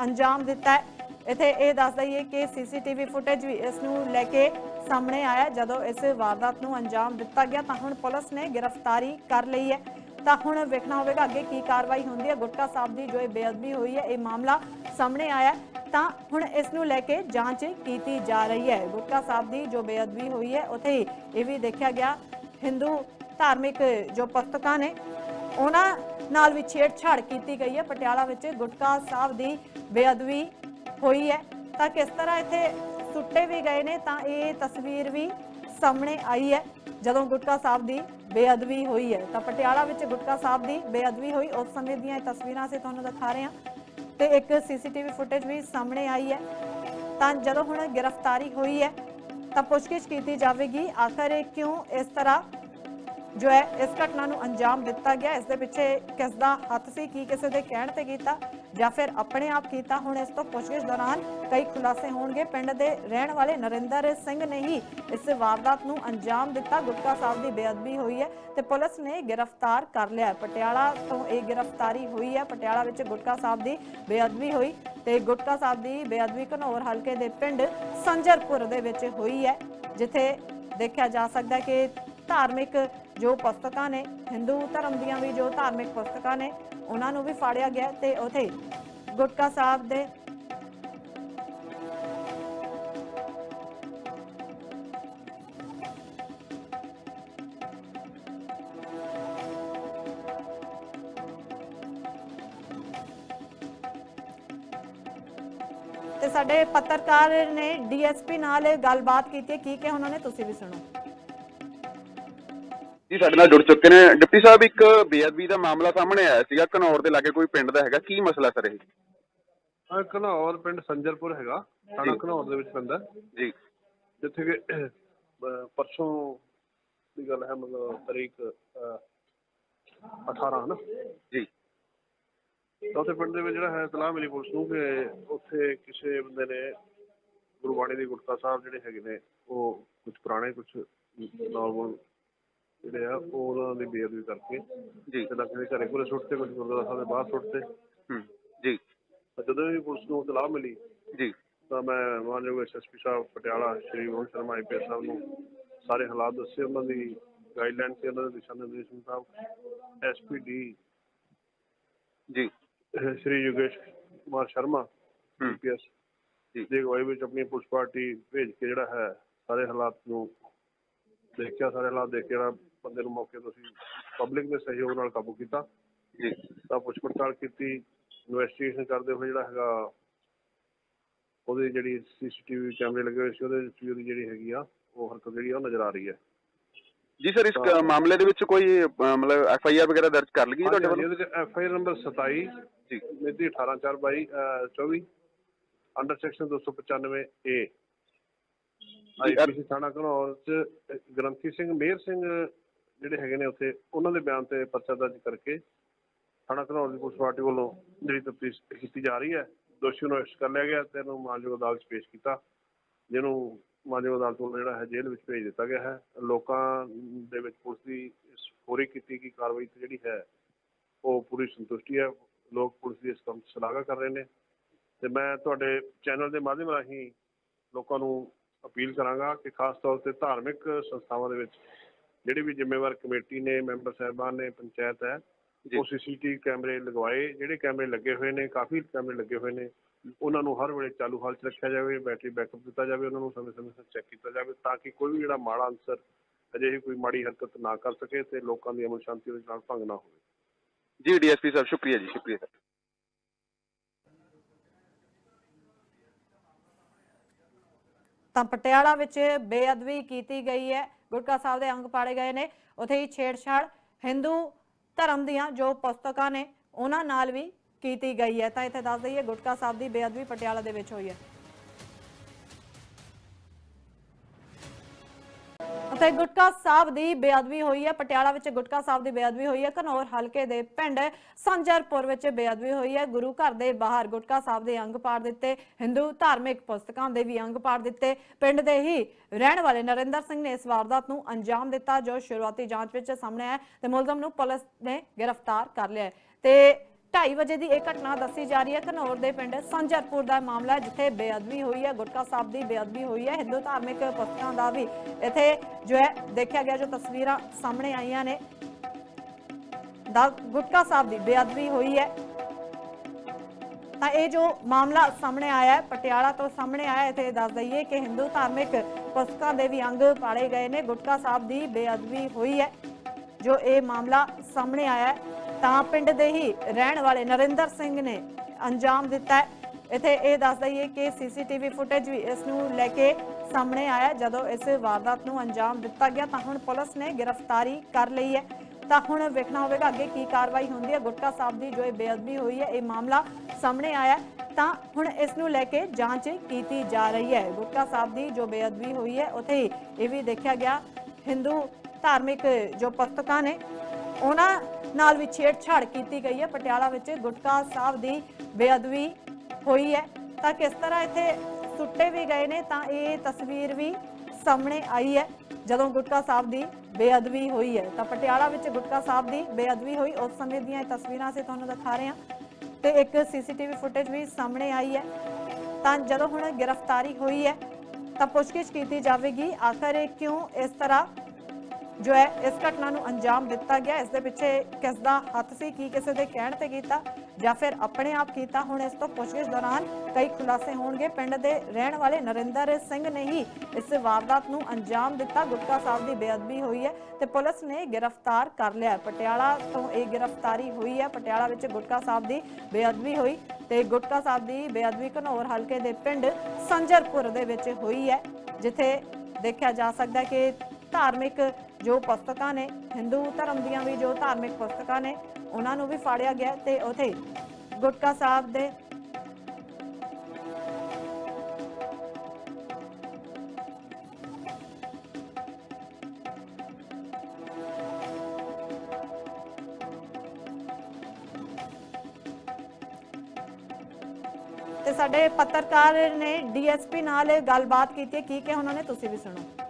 ਅੰਜਾਮ ਦਿੱਤਾ ਹੈ। ਇਥੇ ਇਹ ਦੱਸ ਦਈਏ ਕਿ ਸੀਸੀਟੀਵੀ ਫੁਟੇਜ ਵੀ ਇਸ ਨੂੰ ਲੈ ਕੇ ਸਾਹਮਣੇ ਆਇਆ ਜਦੋਂ ਇਸ ਵਾਰਦਾਤ ਨੂੰ ਅੰਜਾਮ ਦਿੱਤਾ ਗਿਆ ਤਾਂ ਹੁਣ ਪੁਲਿਸ ਨੇ ਗ੍ਰਿਫਤਾਰੀ ਕਰ ਲਈ ਹੈ। ਤਾਂ ਹੁਣ ਵੇਖਣਾ ਹੋਵੇਗਾ ਅੱਗੇ ਕੀ ਕਾਰਵਾਈ ਹੁੰਦੀ ਹੈ। ਗੁਟਕਾ ਸਾਹਿਬ ਦੀ ਜੋ ਇਹ ਬੇਅਦਬੀ ਹੋਈ ਹੈ, ਇਹ ਮਾਮਲਾ ਸਾਹਮਣੇ ਆਇਆ ਤਾਂ ਹੁਣ ਇਸ ਨੂੰ ਲੈ ਕੇ ਜਾਂਚ ਕੀਤੀ ਜਾ ਰਹੀ ਹੈ। ਗੁਟਕਾ ਸਾਹਿਬ ਦੀ ਜੋ ਬੇਅਦਬੀ ਹੋਈ ਹੈ, ਉਥੇ ਹੀ ਇਹ ਵੀ ਦੇਖਿਆ ਗਿਆ। ਹਿੰਦੂ ਧਾਰਮਿਕ ਜੋ ਪੁਸਤਕਾਂ ਨੇ, ਉਹਨਾਂ ਨਾਲ ਵੀ ਛੇੜਛਾੜ ਕੀਤੀ ਗਈ ਹੈ। ਪਟਿਆਲਾ ਵਿੱਚ ਗੁਟਕਾ ਸਾਹਿਬ ਦੀ ਬੇਅਦਬੀ ਹੋਈ ਹੈ। ਤਾਂ ਕਿਸ ਤਰ੍ਹਾਂ ਇੱਥੇ ਸੁੱਟੇ ਵੀ ਗਏ ਨੇ, ਤਾਂ ਇਹ ਤਸਵੀਰ ਵੀ ਸਾਹਮਣੇ ਆਈ ਹੈ। ਜਦੋਂ ਗੁਟਕਾ ਸਾਹਿਬ ਦੀ ਬੇਅਦਬੀ ਹੋਈ ਹੈ, ਤਾਂ ਪਟਿਆਲਾ ਵਿੱਚ ਗੁਟਕਾ ਸਾਹਿਬ ਦੀ ਬੇਅਦਬੀ ਹੋਈ। ਉਸ ਸਮੇਂ ਦੀਆਂ ਇਹ ਤਸਵੀਰਾਂ ਅਸੀਂ ਤੁਹਾਨੂੰ ਦਿਖਾ ਰਹੇ ਹਾਂ ਤੇ ਇੱਕ ਸੀਸੀਟੀਵੀ ਫੁਟੇਜ ਵੀ ਸਾਹਮਣੇ ਆਈ ਹੈ। ਤਾਂ ਜਦੋਂ ਹੁਣ ਗ੍ਰਿਫਤਾਰੀ ਹੋਈ ਹੈ, ਤਾਂ ਪੁੱਛਗਿੱਛ ਕੀਤੀ ਜਾਵੇਗੀ। ਆਖਰ ਇਹ ਕਿਉਂ ਇਸ ਤਰ੍ਹਾਂ ਜੋ ਹੈ, ਇਸ ਘਟਨਾ ਨੂੰ ਅੰਜਾਮ ਦਿੱਤਾ ਗਿਆ। ਇਸ ਦੇ ਪਿੱਛੇ ਕਿਸ ਦਾ ਹੱਥ ਸੀ, ਕੀ ਕਿਸੇ ਦੇ ਕਹਿਣ ਤੇ ਕੀਤਾ ਜਾਂ ਫਿਰ ਆਪਣੇ ਆਪ ਕੀਤਾ? ਹੁਣ ਇਸ ਤੋਂ ਪੁੱਛਗਿੱਛ ਦੌਰਾਨ ਕਈ ਖੁਲਾਸੇ ਹੋਣਗੇ। ਪਿੰਡ ਦੇ ਰਹਿਣ ਵਾਲੇ ਨਰਿੰਦਰ ਸਿੰਘ ਨੇ ਹੀ ਇਸ ਵਾਰਦਾਤ ਨੂੰ ਅੰਜਾਮ ਦਿੱਤਾ। ਗੁਟਕਾ ਸਾਹਿਬ ਦੀ ਬੇਅਦਬੀ ਹੋਈ ਹੈ ਤੇ ਪੁਲਿਸ ਨੇ ਗ੍ਰਿਫਤਾਰ ਕਰ ਲਿਆ ਪਟਿਆਲਾ ਤੋਂ ਇਹ ਗ੍ਰਿਫਤਾਰੀ ਹੋਈ ਹੈ। ਪਟਿਆਲਾ ਵਿੱਚ ਗੁਟਕਾ ਸਾਹਿਬ ਦੀ ਬੇਅਦਬੀ ਹੋਈ ਤੇ ਗੁਟਕਾ ਸਾਹਿਬ ਦੀ ਬੇਅਦਬੀ ਘਨੌਰ ਹਲਕੇ ਦੇ ਪਿੰਡ ਸੰਜਰਪੁਰ ਦੇ ਵਿੱਚ ਹੋਈ ਹੈ, ਜਿੱਥੇ ਦੇਖਿਆ ਜਾ ਸਕਦਾ ਕਿ ਧਾਰਮਿਕ ਜੋ ਪੁਸਤਕਾਂ ਨੇ, ਹਿੰਦੂ ਧਰਮ ਦੀਆਂ ਵੀ ਜੋ ਧਾਰਮਿਕ ਪੁਸਤਕਾਂ ਨੇ, ਉਹਨਾਂ ਨੂੰ ਵੀ ਫਾੜਿਆ ਗਿਆ ਤੇ ਉਥੇ ਗੁਟਕਾ ਸਾਹਿਬ ਦੇ ਤੇ ਸਾਡੇ ਪੱਤਰਕਾਰ ਨੇ ਡੀਐਸਪੀ ਨਾਲ ਗੱਲਬਾਤ ਕੀਤੀ ਕੀ ਕਿ ਉਹਨਾਂ ਨੇ? ਤੁਸੀਂ ਵੀ ਸੁਣੋ। ਜੀ ਸਾਡੇ ਨਾਲ ਜੁੜ ਚੁੱਕੇ ਨੇ। ਡਿਪਟੀ ਸਾਹਿਬ ਇੱਕ ਬੇਅਦਬੀ ਦਾ ਮਾਮਲਾ ਸਾਹਮਣੇ ਆਇਆ ਸੀਗਾ। ਘਨੌਰ ਦੇ ਲਾਗੇ ਕੋਈ ਪਿੰਡ ਦਾ ਹੈਗਾ। ਕੀ ਮਸਲਾ ਸਰ ਇਹ? ਹਾਂ ਘਨੌਰ ਪਿੰਡ ਸੰਜਰਪੁਰ ਹੈਗਾ। ਥਾਣਾ। ਘਨੌਰ ਦੇ ਵਿੱਚ ਪੈਂਦਾ। ਜੀ। ਜਿੱਥੇ ਕਿ ਪਰਸੋਂ ਦੀ ਗੱਲ ਹੈ ਮਤਲਬ ਤਰੀਕ ਅਹ, 18 ਨਾ ਜੀ। ਉੱਥੇ ਪਿੰਡ ਦੇ ਵਿੱਚ ਜਿਹੜਾ ਹੈ ਇਤਲਾਹ ਮਿਲੀ ਪੁਲਿਸ ਨੂੰ ਕਿ ਉੱਥੇ ਕਿਸੇ ਬੰਦੇ ਨੇ ਗੁਰਬਾਣੀ ਦੀ ਗੁਟਕਾ ਸਾਹਿਬ ਜਿਹੜੇ ਹੈਗੇ ਨੇ ਉਹ ਕੁਝ ਪੁਰਾਣੇ ਕੁਝ ਨਾਰਮਲ ਜਿਹੜੇ ਆ ਉਹ ਉਹਨਾਂ ਦੀ ਬੇਅਦਬੀ ਕਰਕੇ ਜੀ। ਘਰੇ ਕੋਲੇ ਸੁੱਟਤੇ ਕੁਝ ਗੁਰਦੁਆਰਾ ਸਾਹਿਬ ਦੇ ਬਾਹਰ ਹੂੰ ਜੀ। ਤਾਂ ਜਦੋਂ ਵੀ ਪੁਲਿਸ ਨੂੰ ਇਤਲਾਹ ਮਿਲੀ ਜੀ। ਤਾਂ ਮੈਂ ਮਾਨਯੋਗ ਐਸਐਸਪੀ ਸਾਹਿਬ ਪਟਿਆਲਾ ਸ਼੍ਰੀ ਮੋਹਨ ਸ਼ਰਮਾ ਆਈਪੀਐਸ ਸਾਹਿਬ ਨੂੰ ਸਾਰੇ ਹਾਲਾਤ ਦੱਸੇ ਉਹਨਾਂ ਦੀ ਗਾਈਡਲਾਈਨ ਤੇ ਉਹਨਾਂ ਦੇ ਦਿਸ਼ਾ ਨਿਰਦੇਸ਼ ਮੁਤਾਬਕ ਐਸਪੀਡੀ ਜੀ। ਸ਼੍ਰੀ ਯੋਗੇਸ਼ ਕੁਮਾਰ ਸ਼ਰਮਾ ਜੀ। ਦੀ ਅਗਵਾਈ ਵਿੱਚ ਆਪਣੀ ਪੁਲਿਸ ਪਾਰਟੀ ਭੇਜ ਕੇ ਜਿਹੜਾ ਹੈ ਸਾਰੇ ਹਾਲਾਤ ਨੂੰ ਦੇਖਿਆ ਸਾਰੇ ਹਾਲਾਤ ਦੇਖ ਕੇ ਜਿਹੜਾ ਬੰਦੇ ਨੂੰ ਮੌਕੇ ਤੋਂ ਅਸੀਂ ਪਬਲਿਕ ਦੇ ਸਹਿਯੋਗ ਨਾਲ ਕਾਬੂ ਕੀਤਾ। ਜੀ। ਤਾਂ ਪੁੱਛ ਪੜਤਾਲ ਕੀਤੀ ਇਨਵੈਸਟੀਗੇਸ਼ਨ ਕਰਦੇ ਹੋਏ ਜਿਹੜਾ ਹੈਗਾ ਉਹਦੀ ਜਿਹੜੀ ਸੀਸੀਟੀਵੀ ਕੈਮਰੇ ਲੱਗੇ ਹੋਏ ਸੀ ਉਹਦੇ ਵਿੱਚ ਵੀ ਉਹਦੀ ਜਿਹੜੀ ਹੈਗੀ ਆ ਉਹ ਹਰਕਤ ਜਿਹੜੀ ਆ ਉਹ ਨਜ਼ਰ ਆ ਰਹੀ ਹੈ। ਜੀ ਸਰ ਇਸ ਮਾਮਲੇ ਦੇ ਵਿੱਚ ਕੋਈ ਮਤਲਬ ਐਫ ਆਈ ਆਰ ਵਗੈਰਾ ਦਰਜ ਕਰ ਲਈ ਤੁਹਾਡੇ ਵੱਲੋਂ? ਇਹਦੇ ਵਿੱਚ ਐਫ ਆਈ ਆਰ ਨੰਬਰ 27 ਜੀ। ਮਿਤੀ 18422 24 ਅੰਡਰ ਸੈਕਸ਼ਨ 295 ਏ ਆਈਪੀਸੀ ਥਾਣਾ ਘਨੌਰ ਚ ਗ੍ਰੰਥੀ ਸਿੰਘ ਮੇਹਰ ਸਿੰਘ ਜਿਹੜੇ ਹੈਗੇ ਨੇ ਉੱਥੇ, ਉਹਨਾਂ ਦੇ ਬਿਆਨ ਤੇ ਪਰਚਾ ਦਰਜ ਕਰਕੇ ਥਾਣਾ ਘਨੌਰ ਦੀ ਪੁਲਿਸ ਪਾਰਟੀ ਵੱਲੋਂ ਜਿਹੜੀ ਤਫਤੀਸ਼ ਕੀਤੀ ਜਾ ਰਹੀ ਹੈ, ਦੋਸ਼ੀ ਨੂੰ ਅਰੈਸਟ ਕਰ ਲਿਆ ਗਿਆ ਤੇ ਇਹਨੂੰ ਮਾਨਯੋਗ ਅਦਾਲਤ 'ਚ ਪੇਸ਼ ਕੀਤਾ, ਜਿਹਨੂੰ ਮਾਨਯੋਗ ਅਦਾਲਤ ਵੱਲੋਂ ਜਿਹੜਾ ਹੈ ਜੇਲ੍ਹ ਵਿੱਚ ਭੇਜ ਦਿੱਤਾ ਗਿਆ ਹੈ। ਲੋਕਾਂ ਦੇ ਵਿੱਚ ਪੁਲਿਸ ਦੀ ਇਸ ਕੀਤੀ ਗਈ ਕਾਰਵਾਈ ਤੇ ਜਿਹੜੀ ਹੈ, ਉਹ ਪੂਰੀ ਸੰਤੁਸ਼ਟੀ ਹੈ। ਲੋਕ ਪੁਲਿਸ ਦੀ ਇਸ ਕੰਮ 'ਚ ਸ਼ਲਾਘਾ ਕਰ ਰਹੇ ਨੇ ਤੇ ਮੈਂ ਤੁਹਾਡੇ ਚੈਨਲ ਦੇ ਮਾਧਿਅਮ ਰਾਹੀਂ ਲੋਕਾਂ ਨੂੰ ਅਪੀਲ ਕਰਾਂਗਾ ਕਿ ਖਾਸ ਤੌਰ ਤੇ ਧਾਰਮਿਕ ਸੰਸਥਾਵਾਂ ਦੇ ਵਿੱਚ ਜਿਹੜੀ ਵੀ ਜ਼ਿੰਮੇਵਾਰ ਕਮੇਟੀ ਨੇ ਮੈਂਬਰ ਸਾਹਿਬਾਨ ਨੇ ਪੰਚਾਇਤ ਹੈ ਜੀ। ਉਹ ਸੀਸੀਟੀਵੀ ਕੈਮਰੇ ਲਗਵਾਏ। ਜਿਹੜੇ ਕੈਮਰੇ ਲੱਗੇ ਹੋਏ ਨੇ ਕਾਫੀ ਕੈਮਰੇ ਲੱਗੇ ਹੋਏ ਨੇ। ਉਹਨਾਂ ਨੂੰ ਹਰ ਵੇਲੇ ਚਾਲੂ ਹਾਲ 'ਚ ਰੱਖਿਆ ਜਾਵੇ ਬੈਟਰੀ ਬੈਕਅਪ ਦਿੱਤਾ ਜਾਵੇ ਉਹਨਾਂ ਨੂੰ ਸਮੇਂ-ਸਮੇਂ ਸਿਰ ਚੈੱਕ ਕੀਤਾ ਜਾਵੇ ਤਾਂ ਕਿ ਕੋਈ ਵੀ ਜਿਹੜਾ ਮਾੜਾ ਅਨਸਰ ਅਜਿਹੀ ਕੋਈ ਮਾੜੀ ਹਰਕਤ ਨਾ ਕਰ ਸਕੇ ਤੇ ਲੋਕਾਂ ਦੀ ਅਮਨ ਸ਼ਾਂਤੀ ਦੇ ਨਾਲ ਭੰਗ ਨਾ ਹੋਵੇ। ਜੀ ਡੀਐਸਪੀ ਸਾਹਿਬ ਸ਼ੁਕਰੀਆ ਜੀ ਸ਼ੁਕਰੀਆ। ਸਰ ਤਾਂ ਪਟਿਆਲਾ ਵਿੱਚ ਬੇਅਦਬੀ ਕੀਤੀ ਗਈ ਹੈ। ਗੁਰਕਾ ਸਾਹਿਬ ਦੇ ਅੰਗ ਪਾੜੇ ਗਏ ਨੇ। ਉਥੇ ਹੀ ਛੇੜਛਾੜ ਹਿੰਦੂ ਧਰਮ ਦੀਆਂ ਜੋ ਪੁਸਤਕਾਂ ਨੇ, ਉਹਨਾਂ ਨਾਲ ਵੀ ਕੀਤੀ ਗਈ ਹੈ। ਤਾਂ ਇੱਥੇ ਦੱਸ ਦਈਏ, ਗੁਟਕਾ ਸਾਹਿਬ ਦੀ ਬੇਅਦਬੀ ਪਟਿਆਲਾ ਦੇ ਵਿੱਚ ਹੋਈ ਹੈ। ਅਤੇ ਗੁਟਕਾ ਸਾਹਿਬ ਦੀ ਬੇਅਦਬੀ ਹੋਈ ਹੈ। ਪਟਿਆਲਾ ਵਿੱਚ ਗੁਟਕਾ ਸਾਹਿਬ ਦੀ ਬੇਅਦਬੀ ਹੋਈ ਹੈ। ਘਨੌਰ ਹਲਕੇ ਦੇ ਪਿੰਡ ਸੰਜਰਪੁਰ ਵਿੱਚ ਬੇਅਦਬੀ ਹੋਈ ਹੈ। ਗੁਰੂ ਘਰ ਦੇ ਬਾਹਰ ਗੁਟਕਾ ਸਾਹਿਬ ਦੇ ਅੰਗ ਪਾੜ ਦਿੱਤੇ। ਹਿੰਦੂ ਧਾਰਮਿਕ ਪੁਸਤਕਾਂ ਦੇ ਵੀ ਅੰਗ ਪਾੜ ਦਿੱਤੇ। ਪਿੰਡ ਦੇ ਹੀ ਰਹਿਣ ਵਾਲੇ ਨਰਿੰਦਰ ਸਿੰਘ ਨੇ ਇਸ ਵਾਰਦਾਤ ਨੂੰ ਅੰਜਾਮ ਦਿੱਤਾ, ਜੋ ਸ਼ੁਰੂਆਤੀ ਜਾਂਚ ਵਿੱਚ ਸਾਹਮਣੇ ਆਇਆ ਤੇ ਮੁਲਜ਼ਮ ਨੂੰ ਪੁਲਿਸ ਨੇ ਗ੍ਰਿਫਤਾਰ ਕਰ ਲਿਆ ਤੇ 2:30 ਵਜੇ ਦੀ ਇਹ ਘਟਨਾ ਦੱਸੀ ਜਾ ਰਹੀ ਹੈ। ਘਨੌਰ ਦੇ ਪਿੰਡ ਸੰਜਰਪੁਰ ਦਾ ਮਾਮਲਾ ਜਿੱਥੇ ਬੇਅਦਬੀ ਹੋਈ ਹੈ। ਗੁਟਕਾ ਸਾਹਿਬ ਦੀ ਬੇਅਦਬੀ ਹੋਈ ਹੈ। ਹਿੰਦੂ ਧਾਰਮਿਕ ਪੁਸਤਕਾਂ ਦਾ ਵੀ ਇੱਥੇ ਜੋ ਹੈ, ਦੇਖਿਆ ਗਿਆ ਜੋ ਤਸਵੀਰਾਂ ਸਾਹਮਣੇ ਆਈਆਂ ਨੇ। ਦਾ ਗੁਟਕਾ ਸਾਹਿਬ ਦੀ ਬੇਅਦਬੀ ਹੋਈ ਹੈ। ਤਾਂ ਇਹ ਜੋ ਮਾਮਲਾ ਸਾਹਮਣੇ ਆਇਆ ਹੈ, ਪਟਿਆਲਾ ਤੋਂ ਸਾਹਮਣੇ ਆਇਆ ਇੱਥੇ ਦੱਸ ਦਈਏ ਕਿ ਹਿੰਦੂ ਧਾਰਮਿਕ ਪੁਸਤਕਾਂ ਦੇ ਵੀ ਅੰਗ ਪਾੜੇ ਗਏ ਨੇ। ਗੁਟਕਾ ਸਾਹਿਬ ਦੀ ਬੇਅਦਬੀ ਹੋਈ ਹੈ, ਜੋ ਇਹ ਮਾਮਲਾ ਸਾਹਮਣੇ ਆਇਆ ਹੈ। ਤਾਂ ਪਿੰਡ ਦੇ ਹੀ ਰਹਿਣ ਵਾਲੇ ਨਰਿੰਦਰ ਸਿੰਘ ਨੇ ਅੰਜਾਮ ਦਿੱਤਾ ਹੈ। ਇੱਥੇ ਇਹ ਦੱਸ ਦਈਏ ਕਿ ਸੀਸੀਟੀਵੀ ਫੁਟੇਜ ਵੀ ਇਸ ਨੂੰ ਲੈ ਕੇ ਸਾਹਮਣੇ ਆਇਆ ਜਦੋਂ ਇਸ ਵਾਰਦਾਤ ਨੂੰ ਅੰਜਾਮ ਦਿੱਤਾ ਗਿਆ ਤਾਂ ਹੁਣ ਪੁਲਿਸ ਨੇ ਗ੍ਰਿਫਤਾਰੀ ਕਰ ਲਈ ਹੈ। ਤਾਂ ਹੁਣ ਵੇਖਣਾ ਹੋਵੇਗਾ ਅੱਗੇ ਕੀ ਕਾਰਵਾਈ ਹੁੰਦੀ ਹੈ। ਗੁਟਕਾ ਸਾਹਿਬ ਦੀ ਜੋ ਇਹ ਬੇਅਦਬੀ ਹੋਈ ਹੈ, ਇਹ ਮਾਮਲਾ ਸਾਹਮਣੇ ਆਇਆ ਤਾਂ ਹੁਣ ਇਸ ਨੂੰ ਲੈ ਕੇ ਜਾਂਚ ਕੀਤੀ ਜਾ ਰਹੀ ਹੈ। ਗੁਟਕਾ ਸਾਹਿਬ ਦੀ ਜੋ ਬੇਅਦਬੀ ਹੋਈ ਹੈ, ਉਥੇ ਇਹ ਵੀ ਦੇਖਿਆ ਗਿਆ। ਹਿੰਦੂ ਧਾਰਮਿਕ ਜੋ ਪੁਸਤਕਾਂ ਨੇ, ਉਹਨਾਂ ਨਾਲ ਵੀ ਛੇੜਛਾੜ ਕੀਤੀ ਗਈ ਹੈ। ਪਟਿਆਲਾ ਵਿੱਚ ਗੁਟਕਾ ਸਾਹਿਬ ਦੀ ਬੇਅਦਬੀ ਹੋਈ ਹੈ। ਤਾਂ ਕਿਸ ਤਰ੍ਹਾਂ ਇੱਥੇ ਸੁੱਟੇ ਵੀ ਗਏ ਨੇ, ਤਾਂ ਇਹ ਤਸਵੀਰ ਵੀ ਸਾਹਮਣੇ ਆਈ ਹੈ। ਜਦੋਂ ਗੁਟਕਾ ਸਾਹਿਬ ਦੀ ਬੇਅਦਬੀ ਹੋਈ ਹੈ, ਤਾਂ ਪਟਿਆਲਾ ਵਿੱਚ ਗੁਟਕਾ ਸਾਹਿਬ ਦੀ ਬੇਅਦਬੀ ਹੋਈ। ਉਸ ਸਮੇਂ ਦੀਆਂ ਇਹ ਤਸਵੀਰਾਂ ਅਸੀਂ ਤੁਹਾਨੂੰ ਦਿਖਾ ਰਹੇ ਹਾਂ ਤੇ ਇੱਕ ਸੀਸੀਟੀਵੀ ਫੁਟੇਜ ਵੀ ਸਾਹਮਣੇ ਆਈ ਹੈ। ਤਾਂ ਜਦੋਂ ਹੁਣ ਗ੍ਰਿਫਤਾਰੀ ਹੋਈ ਹੈ, ਤਾਂ ਪੁੱਛਗਿੱਛ ਕੀਤੀ ਜਾਵੇਗੀ, ਆਖਰ ਇਹ ਕਿਉਂ ਇਸ ਤਰ੍ਹਾਂ ਜੋ ਹੈ, ਇਸ ਘਟਨਾ ਨੂੰ ਅੰਜਾਮ ਦਿੱਤਾ ਗਿਆ। ਇਸ ਦੇ ਪਿੱਛੇ ਕਿਸ ਦਾ ਹੱਥ ਸੀ, ਕੀ ਕਿਸੇ ਦੇ ਕਹਿਣ ਤੇ ਕੀਤਾ ਜਾਂ ਫਿਰ ਆਪਣੇ ਆਪ ਕੀਤਾ, ਹੁਣ ਇਸ ਤੋਂ ਪੁੱਛਗਿੱਛ ਦੌਰਾਨ ਕਈ ਖੁਲਾਸੇ ਹੋਣਗੇ। ਪਿੰਡ ਦੇ ਰਹਿਣ ਵਾਲੇ ਨਰਿੰਦਰ ਸਿੰਘ ਨੇ ਹੀ ਇਸ ਵਾਰਦਾਤ ਨੂੰ ਅੰਜਾਮ ਦਿੱਤਾ। ਗੁਟਕਾ ਸਾਹਿਬ ਦੀ ਬੇਅਦਬੀ ਹੋਈ ਹੈ ਤੇ ਪੁਲਿਸ ਨੇ ਗ੍ਰਿਫਤਾਰ ਕਰ ਲਿਆ ਪਟਿਆਲਾ ਤੋਂ ਇਹ ਗ੍ਰਿਫਤਾਰੀ ਹੋਈ ਹੈ। ਪਟਿਆਲਾ ਵਿੱਚ ਗੁਟਕਾ ਸਾਹਿਬ ਦੀ ਬੇਅਦਬੀ ਹੋਈ ਤੇ ਗੁਟਕਾ ਸਾਹਿਬ ਦੀ ਬੇਅਦਬੀ ਘਨੌਰ ਹਲਕੇ ਦੇ ਪਿੰਡ ਸੰਜਰਪੁਰ ਦੇ ਵਿੱਚ ਹੋਈ ਹੈ, ਜਿੱਥੇ ਦੇਖਿਆ ਜਾ ਸਕਦਾ ਕਿ ਧਾਰਮਿਕ ਜੋ ਪੁਸਤਕਾਂ ਨੇ, ਹਿੰਦੂ ਧਰਮ ਦੀਆਂ ਵੀ ਜੋ ਧਾਰਮਿਕ ਪੁਸਤਕਾਂ ਨੇ, ਉਹਨਾਂ ਨੂੰ ਵੀ ਫਾੜਿਆ ਗਿਆ ਤੇ ਉਥੇ ਗੁਟਕਾ ਸਾਹਿਬ ਦੇ ਤੇ ਸਾਡੇ ਪੱਤਰਕਾਰ ਨੇ ਡੀਐਸਪੀ ਨਾਲ ਗੱਲਬਾਤ ਕੀਤੀ ਹੈ। ਕੀ ਕਿ ਉਹਨਾਂ ਨੇ? ਤੁਸੀਂ ਵੀ ਸੁਣੋ।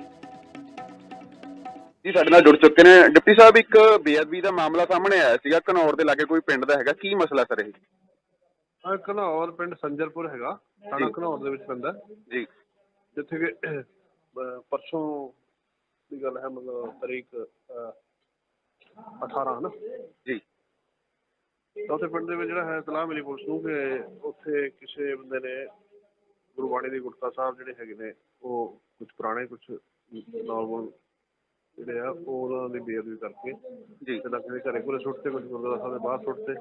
ਜੀ ਸਾਡੇ ਨਾਲ ਜੁੜ ਚੁੱਕੇ ਨੇ। ਡਿਪਟੀ ਸਾਹਿਬ ਇੱਕ ਬੇਅਦਬੀ ਦਾ ਮਾਮਲਾ ਸਾਹਮਣੇ ਆਇਆ ਸੀਗਾ। ਘਨੌਰ ਦੇ ਲਾਗੇ ਕੋਈ ਪਿੰਡ ਦਾ ਹੈਗਾ। ਕੀ ਮਸਲਾ ਸਰ ਇਹ? ਘਨੌਰ ਪਿੰਡ ਸੰਜਰਪੁਰ ਹੈਗਾ। ਥਾਣਾ। ਘਨੌਰ ਦੇ ਵਿੱਚ ਪੈਂਦਾ ਜੀ। ਜਿੱਥੇ ਕਿ ਅਹ, ਪਰਸੋਂ ਦੀ ਗੱਲ ਹੈ ਮਤਲਬ ਤਰੀਕ ਅਹ, 18 ਹੈ ਨਾ ਜੀ। ਤਾਂ ਉੱਥੇ ਪਿੰਡ ਦੇ ਵਿੱਚ ਜਿਹੜਾ ਹੈ ਇਤਲਾਹ ਮਿਲੀ ਪੁਲਿਸ ਨੂੰ ਕਿ ਉੱਥੇ ਕਿਸੇ ਬੰਦੇ ਨੇ ਗੁਰਬਾਣੀ ਦੀ ਗੁਟਕਾ ਸਾਹਿਬ ਜਿਹੜੇ ਹੈਗੇ ਨੇ ਉਹ ਕੁਝ ਪੁਰਾਣੇ ਕੁਝ ਨਾਰਮਲ ਜਿਹੜੇ ਆ ਉਹ ਉਹਨਾਂ ਦੀ ਬੇਅਦਬੀ ਕਰਕੇ ਜੀ। ਤੇ ਦੇ ਘਰੇ ਕੋਲੇ ਸੁੱਟਤੇ ਕੁਝ ਗੁਰਦੁਆਰਾ ਸਾਹਿਬ ਦੇ ਬਾਹਰ ਸੁੱਟਤੇ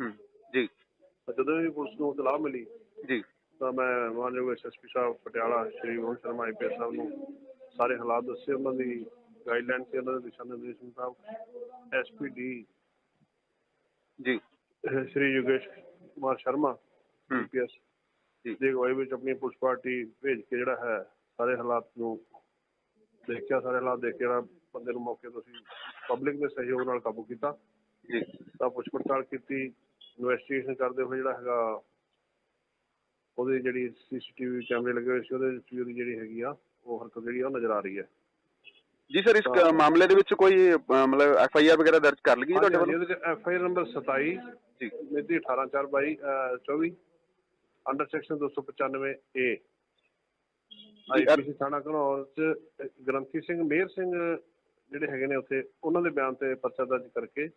ਹੂੰ ਜੀ। ਤਾਂ ਜਦੋਂ ਵੀ ਪੁਲਿਸ ਨੂੰ ਇਤਲਾਹ ਮਿਲੀ ਜੀ। ਤਾਂ ਮੈਂ ਮਾਨਯੋਗ ਐਸਐਸਪੀ ਸਾਹਿਬ ਪਟਿਆਲਾ ਸ਼੍ਰੀ ਮੋਹਨ ਸ਼ਰਮਾ ਆਈਪੀਐਸ ਸਾਹਿਬ ਨੂੰ ਸਾਰੇ ਹਾਲਾਤ ਦੱਸੇ ਉਹਨਾਂ ਦੀ ਗਾਈਡਲਾਈਨ ਤੇ ਉਹਨਾਂ ਦੇ ਦਿਸ਼ਾ ਨਿਰਦੇਸ਼ ਮੁਤਾਬਕ ਐਸਪੀਡੀ ਜੀ। ਸ਼੍ਰੀ ਯੋਗੇਸ਼ ਕੁਮਾਰ ਸ਼ਰਮਾ। ਆਈਪੀਐਸ ਜੀ। ਦੀ ਅਗਵਾਈ ਵਿੱਚ ਆਪਣੀ ਪੁਲਿਸ ਪਾਰਟੀ ਭੇਜ ਕੇ ਜਿਹੜਾ ਹੈ ਸਾਰੇ ਹਾਲਾਤ ਨੂੰ ਦੇਖਿਆ ਸਾਰੇ ਹਾਲਾਤ ਦੇਖ ਕੇ ਜਿਹੜਾ ਬੰਦੇ ਨੂੰ ਮੌਕੇ ਤੋਂ ਅਸੀਂ ਪਬਲਿਕ ਦੇ ਸਹਿਯੋਗ ਨਾਲ ਕਾਬੂ ਕੀਤਾ। ਜੀ। ਤਾਂ ਪੁੱਛ ਪੜਤਾਲ ਕੀਤੀ ਇਨਵੈਸਟੀਗੇਸ਼ਨ ਕਰਦੇ ਹੋਏ ਜਿਹੜਾ ਹੈਗਾ ਉਹਦੀ ਜਿਹੜੀ ਸੀਸੀਟੀਵੀ ਕੈਮਰੇ ਲੱਗੇ ਹੋਏ ਸੀ ਉਹਦੇ ਵਿੱਚ ਵੀ ਉਹਦੀ ਜਿਹੜੀ ਹੈਗੀ ਆ ਉਹ ਹਰਕਤ ਜਿਹੜੀ ਆ ਉਹ ਨਜ਼ਰ ਆ ਰਹੀ ਹੈ। ਜੀ ਸਰ ਇਸ ਮਾਮਲੇ ਦੇ ਵਿੱਚ ਕੋਈ ਮਤਲਬ ਐਫ ਆਈ ਆਰ ਵਗੈਰਾ ਦਰਜ ਕਰ ਲਈ ਤੁਹਾਡੇ ਵੱਲੋਂ? ਉਹਦੇ ਚ ਐਫ ਆਈ ਆਰ ਨੰਬਰ 27 ਜੀ। ਮਿਤੀ 18422 24 ਅੰਡਰ ਸੈਕਸ਼ਨ 295 ਏ ਆਈਪੀਸੀ ਥਾਣਾ ਘਨੌਰ ਚ ਗ੍ਰੰਥੀ ਸਿੰਘ, ਮੇਹਰ ਸਿੰਘ ਜਿਹੜੇ ਹੈਗੇ ਨੇ ਉੱਥੇ, ਉਹਨਾਂ ਦੇ ਬਿਆਨ ਤੇ ਪਰਚਾ ਦਰਜ ਕਰਕੇ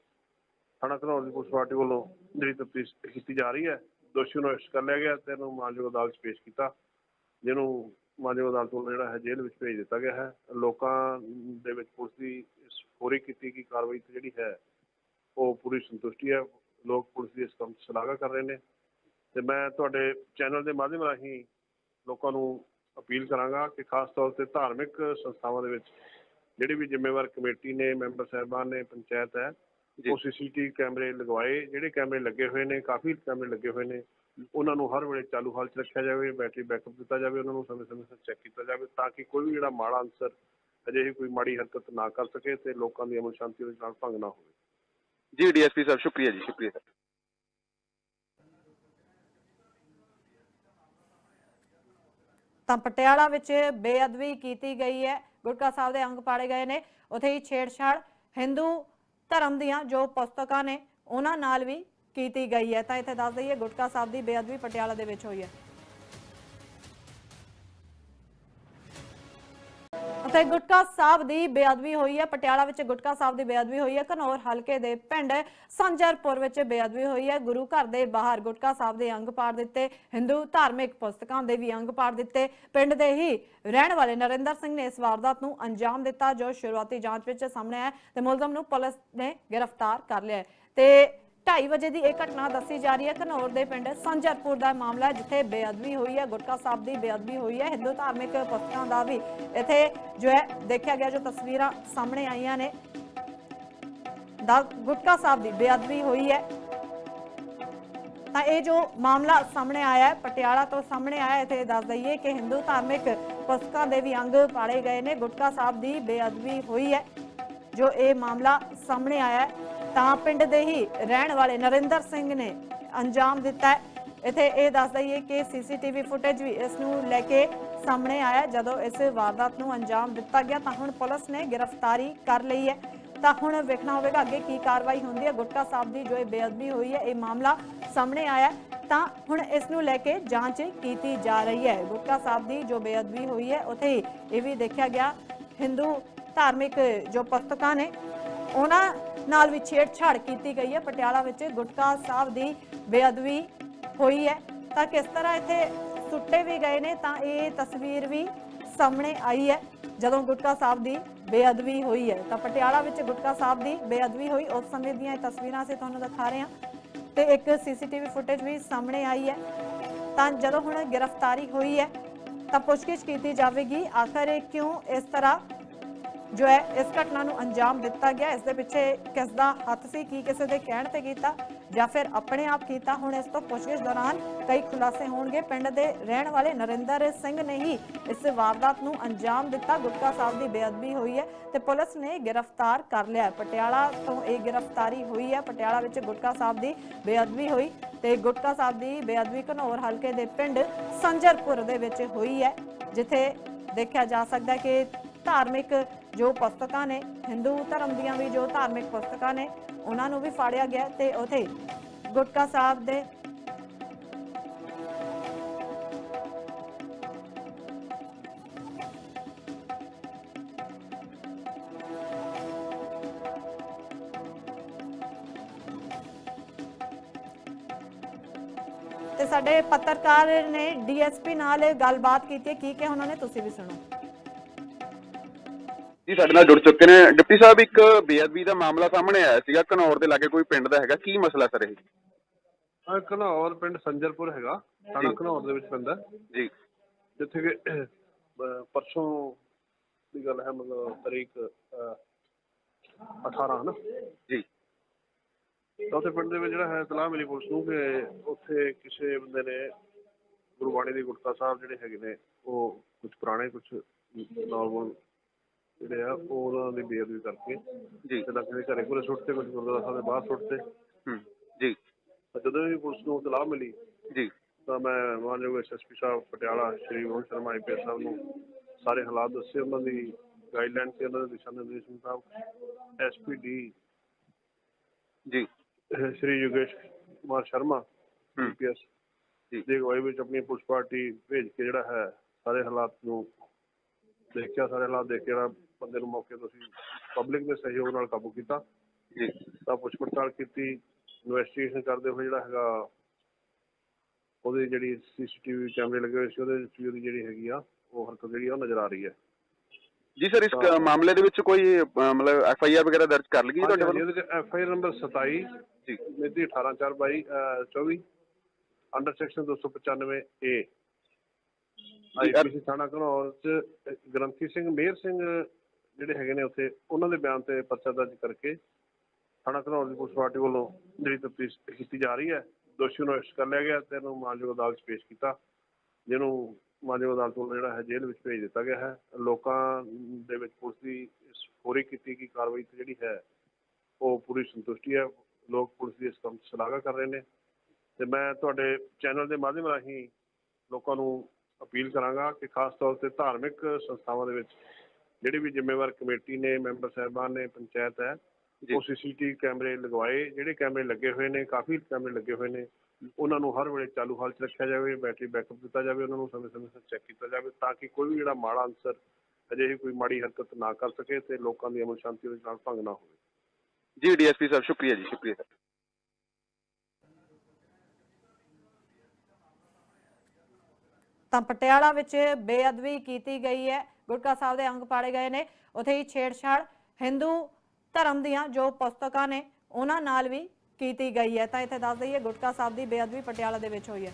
ਥਾਣਾ ਘਨੌਰ ਦੀ ਪੁਲਿਸ ਪਾਰਟੀ ਵੱਲੋਂ ਜਿਹੜੀ ਤਫਤੀਸ਼ ਕੀਤੀ ਜਾ ਰਹੀ ਹੈ, ਦੋਸ਼ੀ ਨੂੰ ਅਰੈਸਟ ਕਰ ਲਿਆ ਗਿਆ ਤੇ ਇਹਨੂੰ ਮਾਨਯੋਗ ਅਦਾਲਤ 'ਚ ਪੇਸ਼ ਕੀਤਾ, ਜਿਹਨੂੰ ਮਾਨਯੋਗ ਅਦਾਲਤ ਵੱਲੋਂ ਜਿਹੜਾ ਹੈ ਜੇਲ੍ਹ ਵਿੱਚ ਭੇਜ ਦਿੱਤਾ ਗਿਆ ਹੈ। ਲੋਕਾਂ ਦੇ ਵਿੱਚ ਪੁਲਿਸ ਦੀ ਇਸ ਕੀਤੀ ਗਈ ਕਾਰਵਾਈ ਤੇ ਜਿਹੜੀ ਹੈ, ਉਹ ਪੂਰੀ ਸੰਤੁਸ਼ਟੀ ਹੈ। ਲੋਕ ਪੁਲਿਸ ਦੀ ਇਸ ਕੰਮ 'ਚ ਸ਼ਲਾਘਾ ਕਰ ਰਹੇ ਨੇ। ਤੇ ਮੈਂ ਤੁਹਾਡੇ ਚੈਨਲ ਦੇ ਮਾਧਿਅਮ ਰਾਹੀਂ ਲੋਕਾਂ ਨੂੰ ਅਪੀਲ ਕਰਾਂਗਾ ਕਿ ਖਾਸ ਤੌਰ ਤੇ ਧਾਰਮਿਕ ਸੰਸਥਾਵਾਂ ਦੇ ਵਿੱਚ ਜਿਹੜੀ ਵੀ ਜ਼ਿੰਮੇਵਾਰ ਕਮੇਟੀ ਨੇ ਮੈਂਬਰ ਸਾਹਿਬਾਨ ਨੇ ਪੰਚਾਇਤ ਹੈ। ਉਹ ਸੀਸੀਟੀਵੀ ਕੈਮਰੇ ਲਗਵਾਏ। ਜਿਹੜੇ ਕੈਮਰੇ ਲੱਗੇ ਹੋਏ ਨੇ ਕਾਫੀ ਕੈਮਰੇ ਲੱਗੇ ਹੋਏ ਨੇ ਉਹਨਾਂ ਨੂੰ ਹਰ ਵੇਲੇ ਚਾਲੂ ਹਾਲ 'ਚ ਰੱਖਿਆ ਜਾਵੇ ਬੈਟਰੀ ਬੈਕਅਪ ਦਿੱਤਾ ਜਾਵੇ ਉਹਨਾਂ ਨੂੰ ਸਮੇਂ-ਸਮੇਂ ਸਿਰ ਚੈੱਕ ਕੀਤਾ ਜਾਵੇ ਤਾਂ ਕਿ ਕੋਈ ਵੀ ਜਿਹੜਾ ਮਾੜਾ ਅਨਸਰ ਅਜਿਹੀ ਕੋਈ ਮਾੜੀ ਹਰਕਤ ਨਾ ਕਰ ਸਕੇ ਤੇ ਲੋਕਾਂ ਦੀ ਅਮਨ ਸ਼ਾਂਤੀ ਦੇ ਨਾਲ ਭੰਗ ਨਾ ਹੋਵੇ। ਜੀ ਡੀਐਸਪੀ ਸਾਹਿਬ ਸ਼ੁਕਰੀਆ ਜੀ ਸ਼ੁਕਰੀਆ। ਤਾਂ ਪਟਿਆਲਾ ਵਿੱਚ ਬੇਅਦਬੀ ਕੀਤੀ ਗਈ ਹੈ। ਗੁਟਕਾ ਸਾਹਿਬ ਦੇ ਅੰਗ ਪਾੜੇ ਗਏ ਨੇ। ਉਥੇ ਹੀ ਛੇੜਛਾੜ ਹਿੰਦੂ ਧਰਮ ਦੀਆਂ ਜੋ ਪੁਸਤਕਾਂ ਨੇ, ਉਹਨਾਂ ਨਾਲ ਵੀ ਕੀਤੀ ਗਈ ਹੈ। ਤਾਂ ਇੱਥੇ ਦੱਸ ਦਈਏ, ਗੁਟਕਾ ਸਾਹਿਬ ਦੀ ਬੇਅਦਬੀ ਪਟਿਆਲਾ ਦੇ ਵਿੱਚ ਹੋਈ ਹੈ। ਅਤੇ ਗੁਟਕਾ ਸਾਹਿਬ ਦੀ ਬੇਅਦਬੀ ਹੋਈ ਹੈ। ਪਟਿਆਲਾ ਵਿੱਚ ਗੁਟਕਾ ਸਾਹਿਬ ਦੀ ਬੇਅਦਬੀ ਹੋਈ ਹੈ। ਘਨੌਰ ਹਲਕੇ ਦੇ ਪਿੰਡ ਸੰਜਰਪੁਰ ਵਿੱਚ ਬੇਅਦਬੀ ਹੋਈ ਹੈ। ਗੁਰੂ ਘਰ ਦੇ ਬਾਹਰ ਗੁਟਕਾ ਸਾਹਿਬ ਦੇ ਅੰਗ ਪਾੜ ਦਿੱਤੇ। ਹਿੰਦੂ ਧਾਰਮਿਕ ਪੁਸਤਕਾਂ ਦੇ ਵੀ ਅੰਗ ਪਾੜ ਦਿੱਤੇ। ਪਿੰਡ ਦੇ ਹੀ ਰਹਿਣ ਵਾਲੇ ਨਰਿੰਦਰ ਸਿੰਘ ਨੇ ਇਸ ਵਾਰਦਾਤ ਨੂੰ ਅੰਜਾਮ ਦਿੱਤਾ, ਜੋ ਸ਼ੁਰੂਆਤੀ ਜਾਂਚ ਵਿੱਚ ਸਾਹਮਣੇ ਆਇਆ ਤੇ ਮੁਲਜ਼ਮ ਨੂੰ ਪੁਲਿਸ ਨੇ ਗ੍ਰਿਫਤਾਰ ਕਰ ਲਿਆ ਤੇ 2:30 ਵਜੇ ਦੀ ਇਹ ਘਟਨਾ ਦੱਸੀ ਜਾ ਰਹੀ ਹੈ। ਘਨੌਰ ਦੇ ਪਿੰਡ ਸੰਜਰਪੁਰ ਦਾ ਮਾਮਲਾ ਜਿੱਥੇ ਬੇਅਦਬੀ ਹੋਈ ਹੈ। ਗੁਟਕਾ ਸਾਹਿਬ ਦੀ ਬੇਅਦਬੀ ਹੋਈ ਹੈ। ਹਿੰਦੂ ਧਾਰਮਿਕ ਪੁਸਤਕਾਂ ਦਾ ਵੀ ਇੱਥੇ ਜੋ ਹੈ ਦੇਖਿਆ ਗਿਆ ਜੋ ਤਸਵੀਰਾਂ ਸਾਹਮਣੇ ਆਈਆਂ ਨੇ। ਦਾ ਗੁਟਕਾ ਸਾਹਿਬ ਦੀ ਬੇਅਦਬੀ ਹੋਈ ਹੈ। ਤਾਂ ਇਹ ਜੋ ਮਾਮਲਾ ਸਾਹਮਣੇ ਆਇਆ ਹੈ ਪਟਿਆਲਾ ਤੋਂ ਸਾਹਮਣੇ ਆਇਆ ਇੱਥੇ ਦੱਸ ਦਈਏ ਕਿ ਹਿੰਦੂ ਧਾਰਮਿਕ ਪੁਸਤਕਾਂ ਦੇ ਵੀ ਅੰਗ ਪਾੜੇ ਗਏ ਨੇ। ਗੁਟਕਾ ਸਾਹਿਬ ਦੀ ਬੇਅਦਬੀ ਹੋਈ ਹੈ ਜੋ ਇਹ ਮਾਮਲਾ ਸਾਹਮਣੇ ਆਇਆ ਹੈ, ਤਾਂ ਪਿੰਡ ਦੇ ਹੀ ਰਹਿਣ ਵਾਲੇ ਨਰਿੰਦਰ ਸਿੰਘ ਨੇ ਅੰਜਾਮ ਦਿੱਤਾ ਹੈ। ਇੱਥੇ ਇਹ ਦੱਸ ਦਈਏ ਕਿ ਸੀਸੀਟੀਵੀ ਫੁਟੇਜ ਵੀ ਇਸ ਨੂੰ ਲੈ ਕੇ ਸਾਹਮਣੇ ਆਇਆ ਜਦੋਂ ਇਸ ਵਾਰਦਾਤ ਨੂੰ ਅੰਜਾਮ ਦਿੱਤਾ ਗਿਆ ਤਾਂ ਹੁਣ ਪੁਲਿਸ ਨੇ ਗ੍ਰਿਫਤਾਰੀ ਕਰ ਲਈ ਹੈ। ਤਾਂ ਹੁਣ ਵੇਖਣਾ ਹੋਵੇਗਾ ਅੱਗੇ ਕੀ ਕਾਰਵਾਈ ਹੁੰਦੀ ਹੈ। ਗੁਟਕਾ ਸਾਹਿਬ ਦੀ ਜੋ ਇਹ ਬੇਅਦਬੀ ਹੋਈ ਹੈ, ਇਹ ਮਾਮਲਾ ਸਾਹਮਣੇ ਆਇਆ ਤਾਂ ਹੁਣ ਇਸ ਨੂੰ ਲੈ ਕੇ ਜਾਂਚ ਕੀਤੀ ਜਾ ਰਹੀ ਹੈ। ਗੁਟਕਾ ਸਾਹਿਬ ਦੀ ਜੋ ਬੇਅਦਬੀ ਹੋਈ ਹੈ, ਉੱਥੇ ਹੀ ਇਹ ਵੀ ਦੇਖਿਆ ਗਿਆ। ਹਿੰਦੂ ਧਾਰਮਿਕ ਜੋ ਪੁਸਤਕਾਂ ਨੇ, ਉਹਨਾਂ ਨਾਲ ਵੀ ਛੇੜਛਾੜ ਕੀਤੀ ਗਈ ਹੈ। ਪਟਿਆਲਾ ਵਿੱਚ ਗੁਟਕਾ ਸਾਹਿਬ ਦੀ ਬੇਅਦਬੀ ਹੋਈ ਹੈ। ਤਾਂ ਕਿਸ ਤਰ੍ਹਾਂ ਇੱਥੇ ਸੁੱਟੇ ਵੀ ਗਏ ਨੇ, ਤਾਂ ਇਹ ਤਸਵੀਰ ਵੀ ਸਾਹਮਣੇ ਆਈ ਹੈ, ਜਦੋਂ ਗੁਟਕਾ ਸਾਹਿਬ ਦੀ ਬੇਅਦਬੀ ਹੋਈ ਹੈ। ਤਾਂ ਪਟਿਆਲਾ ਵਿੱਚ ਗੁਟਕਾ ਸਾਹਿਬ ਦੀ ਬੇਅਦਬੀ ਹੋਈ। ਉਸ ਸਮੇਂ ਦੀਆਂ ਇਹ ਤਸਵੀਰਾਂ ਅਸੀਂ ਤੁਹਾਨੂੰ ਦਿਖਾ ਰਹੇ ਹਾਂ। ਤੇ ਇੱਕ ਸੀਸੀਟੀਵੀ ਫੁਟੇਜ ਵੀ ਸਾਹਮਣੇ ਆਈ ਹੈ। ਤਾਂ ਜਦੋਂ ਹੁਣ ਗ੍ਰਿਫਤਾਰੀ ਹੋਈ ਹੈ, ਤਾਂ ਪੁੱਛਗਿੱਛ ਕੀਤੀ ਜਾਵੇਗੀ। ਆਖਰ ਇਹ ਕਿਉਂ ਇਸ ਤਰ੍ਹਾਂ ਜੋ ਹੈ, ਇਸ ਘਟਨਾ ਨੂੰ ਅੰਜਾਮ ਦਿੱਤਾ ਗਿਆ। ਇਸ ਦੇ ਪਿੱਛੇ ਕਿਸ ਦਾ ਹੱਥ ਸੀ, ਕੀ ਕਿਸੇ ਦੇ ਕਹਿਣ ਤੇ ਕੀਤਾ ਜਾਂ ਫਿਰ ਆਪਣੇ ਆਪ ਕੀਤਾ? ਹੁਣ ਇਸ ਤੋਂ ਪੁੱਛਗਿੱਛ ਦੌਰਾਨ ਕਈ ਖੁਲਾਸੇ ਹੋਣਗੇ। ਪਿੰਡ ਦੇ ਰਹਿਣ ਵਾਲੇ ਨਰਿੰਦਰ ਸਿੰਘ ਨੇ ਹੀ ਇਸ ਵਾਰਦਾਤ ਨੂੰ ਅੰਜਾਮ ਦਿੱਤਾ। ਗੁਟਕਾ ਸਾਹਿਬ ਦੀ ਬੇਅਦਬੀ ਹੋਈ ਹੈ ਤੇ ਪੁਲਿਸ ਨੇ ਗ੍ਰਿਫਤਾਰ ਕਰ ਲਿਆ ਪਟਿਆਲਾ ਤੋਂ ਇਹ ਗ੍ਰਿਫਤਾਰੀ ਹੋਈ ਹੈ। ਪਟਿਆਲਾ ਵਿੱਚ ਗੁਟਕਾ ਸਾਹਿਬ ਦੀ ਬੇਅਦਬੀ ਹੋਈ ਤੇ ਗੁਟਕਾ ਸਾਹਿਬ ਦੀ ਬੇਅਦਬੀ ਘਨੌਰ ਹਲਕੇ ਦੇ ਪਿੰਡ ਸੰਜਰਪੁਰ ਦੇ ਵਿੱਚ ਹੋਈ ਹੈ, ਜਿੱਥੇ ਦੇਖਿਆ ਜਾ ਸਕਦਾ ਕਿ ਧਾਰਮਿਕ ਜੋ ਪੁਸਤਕਾਂ ਨੇ, ਹਿੰਦੂ ਧਰਮ ਦੀਆਂ ਵੀ ਜੋ ਧਾਰਮਿਕ ਪੁਸਤਕਾਂ ਨੇ, ਉਹਨਾਂ ਨੂੰ ਵੀ ਫਾੜਿਆ ਗਿਆ ਤੇ ਉਥੇ ਗੁਟਕਾ ਸਾਹਿਬ ਦੇ ਤੇ ਸਾਡੇ ਪੱਤਰਕਾਰ ਨੇ ਡੀਐਸਪੀ ਨਾਲ ਗੱਲਬਾਤ ਕੀਤੀ ਕੀ ਕਿ ਉਹਨਾਂ ਨੇ? ਤੁਸੀਂ ਵੀ ਸੁਣੋ। ਜੀ ਸਾਡੇ ਨਾਲ ਜੁੜ ਚੁੱਕੇ ਨੇ। ਡਿਪਟੀ ਸਾਹਿਬ ਇੱਕ ਬੇਅਦਬੀ ਦਾ ਮਾਮਲਾ ਸਾਹਮਣੇ ਆਇਆ ਸੀਗਾ। ਘਨੌਰ ਦੇ ਲਾਗੇ ਕੋਈ ਪਿੰਡ ਦਾ ਹੈਗਾ। ਕੀ ਮਸਲਾ ਸਰ ਇਹ? ਘਨੌਰ ਪਿੰਡ ਸੰਜਰਪੁਰ ਹੈਗਾ। ਥਾਣਾ। ਘਨੌਰ ਦੇ ਵਿੱਚ ਪੈਂਦਾ। ਜੀ। ਜਿੱਥੇ ਕਿ ਪਰਸੋਂ ਦੀ ਗੱਲ ਹੈ ਮਤਲਬ ਤਰੀਕ ਅਹ, 18 ਨਾ ਜੀ। ਉੱਥੇ ਪਿੰਡ ਦੇ ਵਿੱਚ ਜਿਹੜਾ ਹੈ ਇਤਲਾਹ ਮਿਲੀ ਪੁਲਿਸ ਨੂੰ ਕਿ ਉੱਥੇ ਕਿਸੇ ਬੰਦੇ ਨੇ ਗੁਰਬਾਣੀ ਦੇ ਗੁਟਕਾ ਸਾਹਿਬ ਜਿਹੜੇ ਹੈਗੇ ਨੇ ਉਹ ਕੁਝ ਪੁਰਾਣੇ ਕੁਝ ਨਾਰਮਲ ਜਿਹੜੇ ਆ ਉਹ ਉਹਨਾਂ ਦੀ ਬੇਅਦਬੀ ਕਰਕੇ ਜੀ। ਤੇ ਕਿਸੇ ਘਰੇ ਕੋਲੇ ਸੁੱਟਤੇ ਕੁਝ ਗੁਰਦੁਆਰਾ ਸਾਹਿਬ ਦੇ ਬਾਹਰ ਸੁੱਟਤੇ ਹੂੰ ਜੀ। ਜਦੋਂ ਵੀ ਪੁਲਿਸ ਨੂੰ ਇਤਲਾਹ ਮਿਲੀ ਜੀ। ਤਾਂ ਮੈਂ ਮਾਨਯੋਗ ਐਸਐਸਪੀ ਸਾਹਿਬ ਪਟਿਆਲਾ ਸ਼੍ਰੀ ਮੋਹਨ ਸ਼ਰਮਾ ਆਈਪੀਐਸ ਸਾਹਿਬ ਨੂੰ ਸਾਰੇ ਹਾਲਾਤ ਦੱਸੇ ਉਹਨਾਂ ਦੀ ਗਾਈਡਲਾਈਨ ਤੇ ਉਹਨਾਂ ਦੇ ਦਿਸ਼ਾ ਨਿਰਦੇਸ਼ ਮੁਤਾਬਕ ਐਸਪੀਡੀ ਜੀ। ਸ਼੍ਰੀ ਯੋਗੇਸ਼ ਕੁਮਾਰ ਸ਼ਰਮਾ ਹੂੰ। ਆਈਪੀਐਸ ਜੀ। ਦੀ ਅਗਵਾਈ ਵਿੱਚ ਆਪਣੀ ਪੁਲਿਸ ਪਾਰਟੀ ਭੇਜ ਕੇ ਜਿਹੜਾ ਹੈ ਸਾਰੇ ਹਾਲਾਤ ਨੂੰ ਦੇਖਿਆ ਸਾਰੇ ਹਾਲਾਤ ਦੇਖ ਕੇ ਜਿਹੜਾ ਬੰਦੇ ਨੂੰ ਮੌਕੇ ਤੋਂ ਅਸੀਂ ਪਬਲਿਕ ਦੇ ਸਹਿਯੋਗ ਨਾਲ ਕਾਬੂ ਕੀਤਾ। ਜੀ। ਤਾਂ ਪੁੱਛ ਪੜਤਾਲ ਕੀਤੀ ਇਨਵੈਸਟੀਗੇਸ਼ਨ ਕਰਦੇ ਹੋਏ ਜਿਹੜਾ ਹੈਗਾ ਉਹਦੀ ਜਿਹੜੀ ਸੀਸੀਟੀਵੀ ਕੈਮਰੇ ਲੱਗੇ ਹੋਏ ਸੀ ਉਹਦੇ ਵਿੱਚ ਉਹਦੀ ਜਿਹੜੀ ਹੈਗੀ ਆ ਉਹ ਹਰਕਤ ਜਿਹੜੀ ਆ ਉਹ ਨਜ਼ਰ ਆ ਰਹੀ ਹੈ। ਜੀ ਸਰ ਇਸ ਮਾਮਲੇ ਦੇ ਵਿੱਚ ਕੋਈ ਮਤਲਬ ਐਫ ਆਈ ਆਰ ਵਗੈਰਾ ਦਰਜ ਕਰ ਲਈ ਤੁਹਾਡੇ ਵੱਲੋਂ? ਇਹਦੇ ਵਿੱਚ ਐਫ ਆਈ ਆਰ ਨੰਬਰ 27 ਜੀ। ਮਿਤੀ 18422 24 ਅੰਡਰ ਸੈਕਸ਼ਨ 295 ਏ। ਆਈਪੀਸੀ ਥਾਣਾ ਘਨੌਰ ਚ ਗ੍ਰੰਥੀ ਸਿੰਘ ਮੇਹਰ ਸਿੰਘ ਜਿਹੜੇ ਹੈਗੇ ਨੇ ਉੱਥੇ, ਉਹਨਾਂ ਦੇ ਬਿਆਨ ਤੇ ਪਰਚਾ ਦਰਜ ਕਰਕੇ ਥਾਣਾ ਘਨੌਰ ਦੀ ਪੁਲਿਸ ਪਾਰਟੀ ਵੱਲੋਂ ਜਿਹੜੀ ਤਫਤੀਸ਼ ਕੀਤੀ ਜਾ ਰਹੀ ਹੈ, ਦੋਸ਼ੀ ਨੂੰ ਅਰੈਸਟ ਕਰ ਲਿਆ ਗਿਆ ਤੇ ਇਹਨੂੰ ਮਾਨਯੋਗ ਅਦਾਲਤ 'ਚ ਪੇਸ਼ ਕੀਤਾ, ਜਿਹਨੂੰ ਮਾਨਯੋਗ ਅਦਾਲਤ ਵੱਲੋਂ ਜਿਹੜਾ ਹੈ ਜੇਲ੍ਹ ਵਿੱਚ ਭੇਜ ਦਿੱਤਾ ਗਿਆ ਹੈ। ਲੋਕਾਂ ਦੇ ਵਿੱਚ ਪੁਲਿਸ ਦੀ ਇਸ ਕੀਤੀ ਗਈ ਕਾਰਵਾਈ ਤੇ ਜਿਹੜੀ ਹੈ, ਉਹ ਪੂਰੀ ਸੰਤੁਸ਼ਟੀ ਹੈ। ਲੋਕ ਪੁਲਿਸ ਦੀ ਇਸ ਕੰਮ ਦੀ ਸ਼ਲਾਘਾ ਕਰ ਰਹੇ ਨੇ। ਤੇ ਮੈਂ ਤੁਹਾਡੇ ਚੈਨਲ ਦੇ ਮਾਧਿਅਮ ਰਾਹੀਂ ਲੋਕਾਂ ਨੂੰ ਅਪੀਲ ਕਰਾਂਗਾ ਕਿ ਖਾਸ ਤੌਰ ਤੇ ਧਾਰਮਿਕ ਸੰਸਥਾਵਾਂ ਦੇ ਵਿੱਚ ਜਿਹੜੀ ਵੀ ਜ਼ਿੰਮੇਵਾਰ ਕਮੇਟੀ ਨੇ ਮੈਂਬਰ ਸਾਹਿਬਾਨ ਨੇ ਪੰਚਾਇਤ ਹੈ। ਉਹ ਸੀਸੀਟੀਵੀ ਕੈਮਰੇ ਲਗਵਾਏ। ਜਿਹੜੇ ਕੈਮਰੇ ਲੱਗੇ ਹੋਏ ਨੇ ਕਾਫੀ ਕੈਮਰੇ ਲੱਗੇ ਹੋਏ ਨੇ। ਉਹਨਾਂ ਨੂੰ ਹਰ ਵੇਲੇ ਚਾਲੂ ਹਾਲਤ 'ਚ ਰੱਖਿਆ ਜਾਵੇ ਬੈਟਰੀ ਬੈਕਅਪ ਦਿੱਤਾ ਜਾਵੇ ਉਹਨਾਂ ਨੂੰ ਸਮੇਂ ਸਮੇਂ ਸਿਰ ਚੈੱਕ ਕੀਤਾ ਜਾਵੇ ਤਾਂ ਕਿ ਕੋਈ ਵੀ ਜਿਹੜਾ ਮਾੜਾ ਅਨਸਰ ਅਜਿਹੀ ਕੋਈ ਮਾੜੀ ਹਰਕਤ ਨਾ ਕਰ ਸਕੇ ਤੇ ਲੋਕਾਂ ਦੀ ਅਮਨ ਸ਼ਾਂਤੀ ਉਹਦੇ ਨਾਲ ਭੰਗ ਨਾ ਹੋਵੇ। ਜੀ ਡੀਐਸਪੀ ਸਾਹਿਬ ਸ਼ੁਕਰੀਆ ਜੀ ਸ਼ੁਕਰੀਆ। ਸਰ ਤਾਂ ਪਟਿਆਲਾ ਵਿੱਚ ਬੇਅਦਬੀ ਕੀਤੀ ਗਈ ਹੈ। ਗੁਟਕਾ ਸਾਹਿਬ ਦੇ ਅੰਗ ਪਾੜੇ ਗਏ ਨੇ। ਉਥੇ ਹੀ ਛੇੜਛਾੜ ਹਿੰਦੂ ਧਰਮ ਦੀਆਂ ਜੋ ਪੁਸਤਕਾਂ ਨੇ, ਉਹਨਾਂ ਨਾਲ ਵੀ ਕੀਤੀ ਗਈ ਹੈ। ਤਾਂ ਇੱਥੇ ਦੱਸ ਦਈਏ ਗੁਟਕਾ ਸਾਹਿਬ ਦੀ ਬੇਅਦਬੀ ਪਟਿਆਲਾ ਦੇ ਵਿੱਚ ਹੋਈ ਹੈ।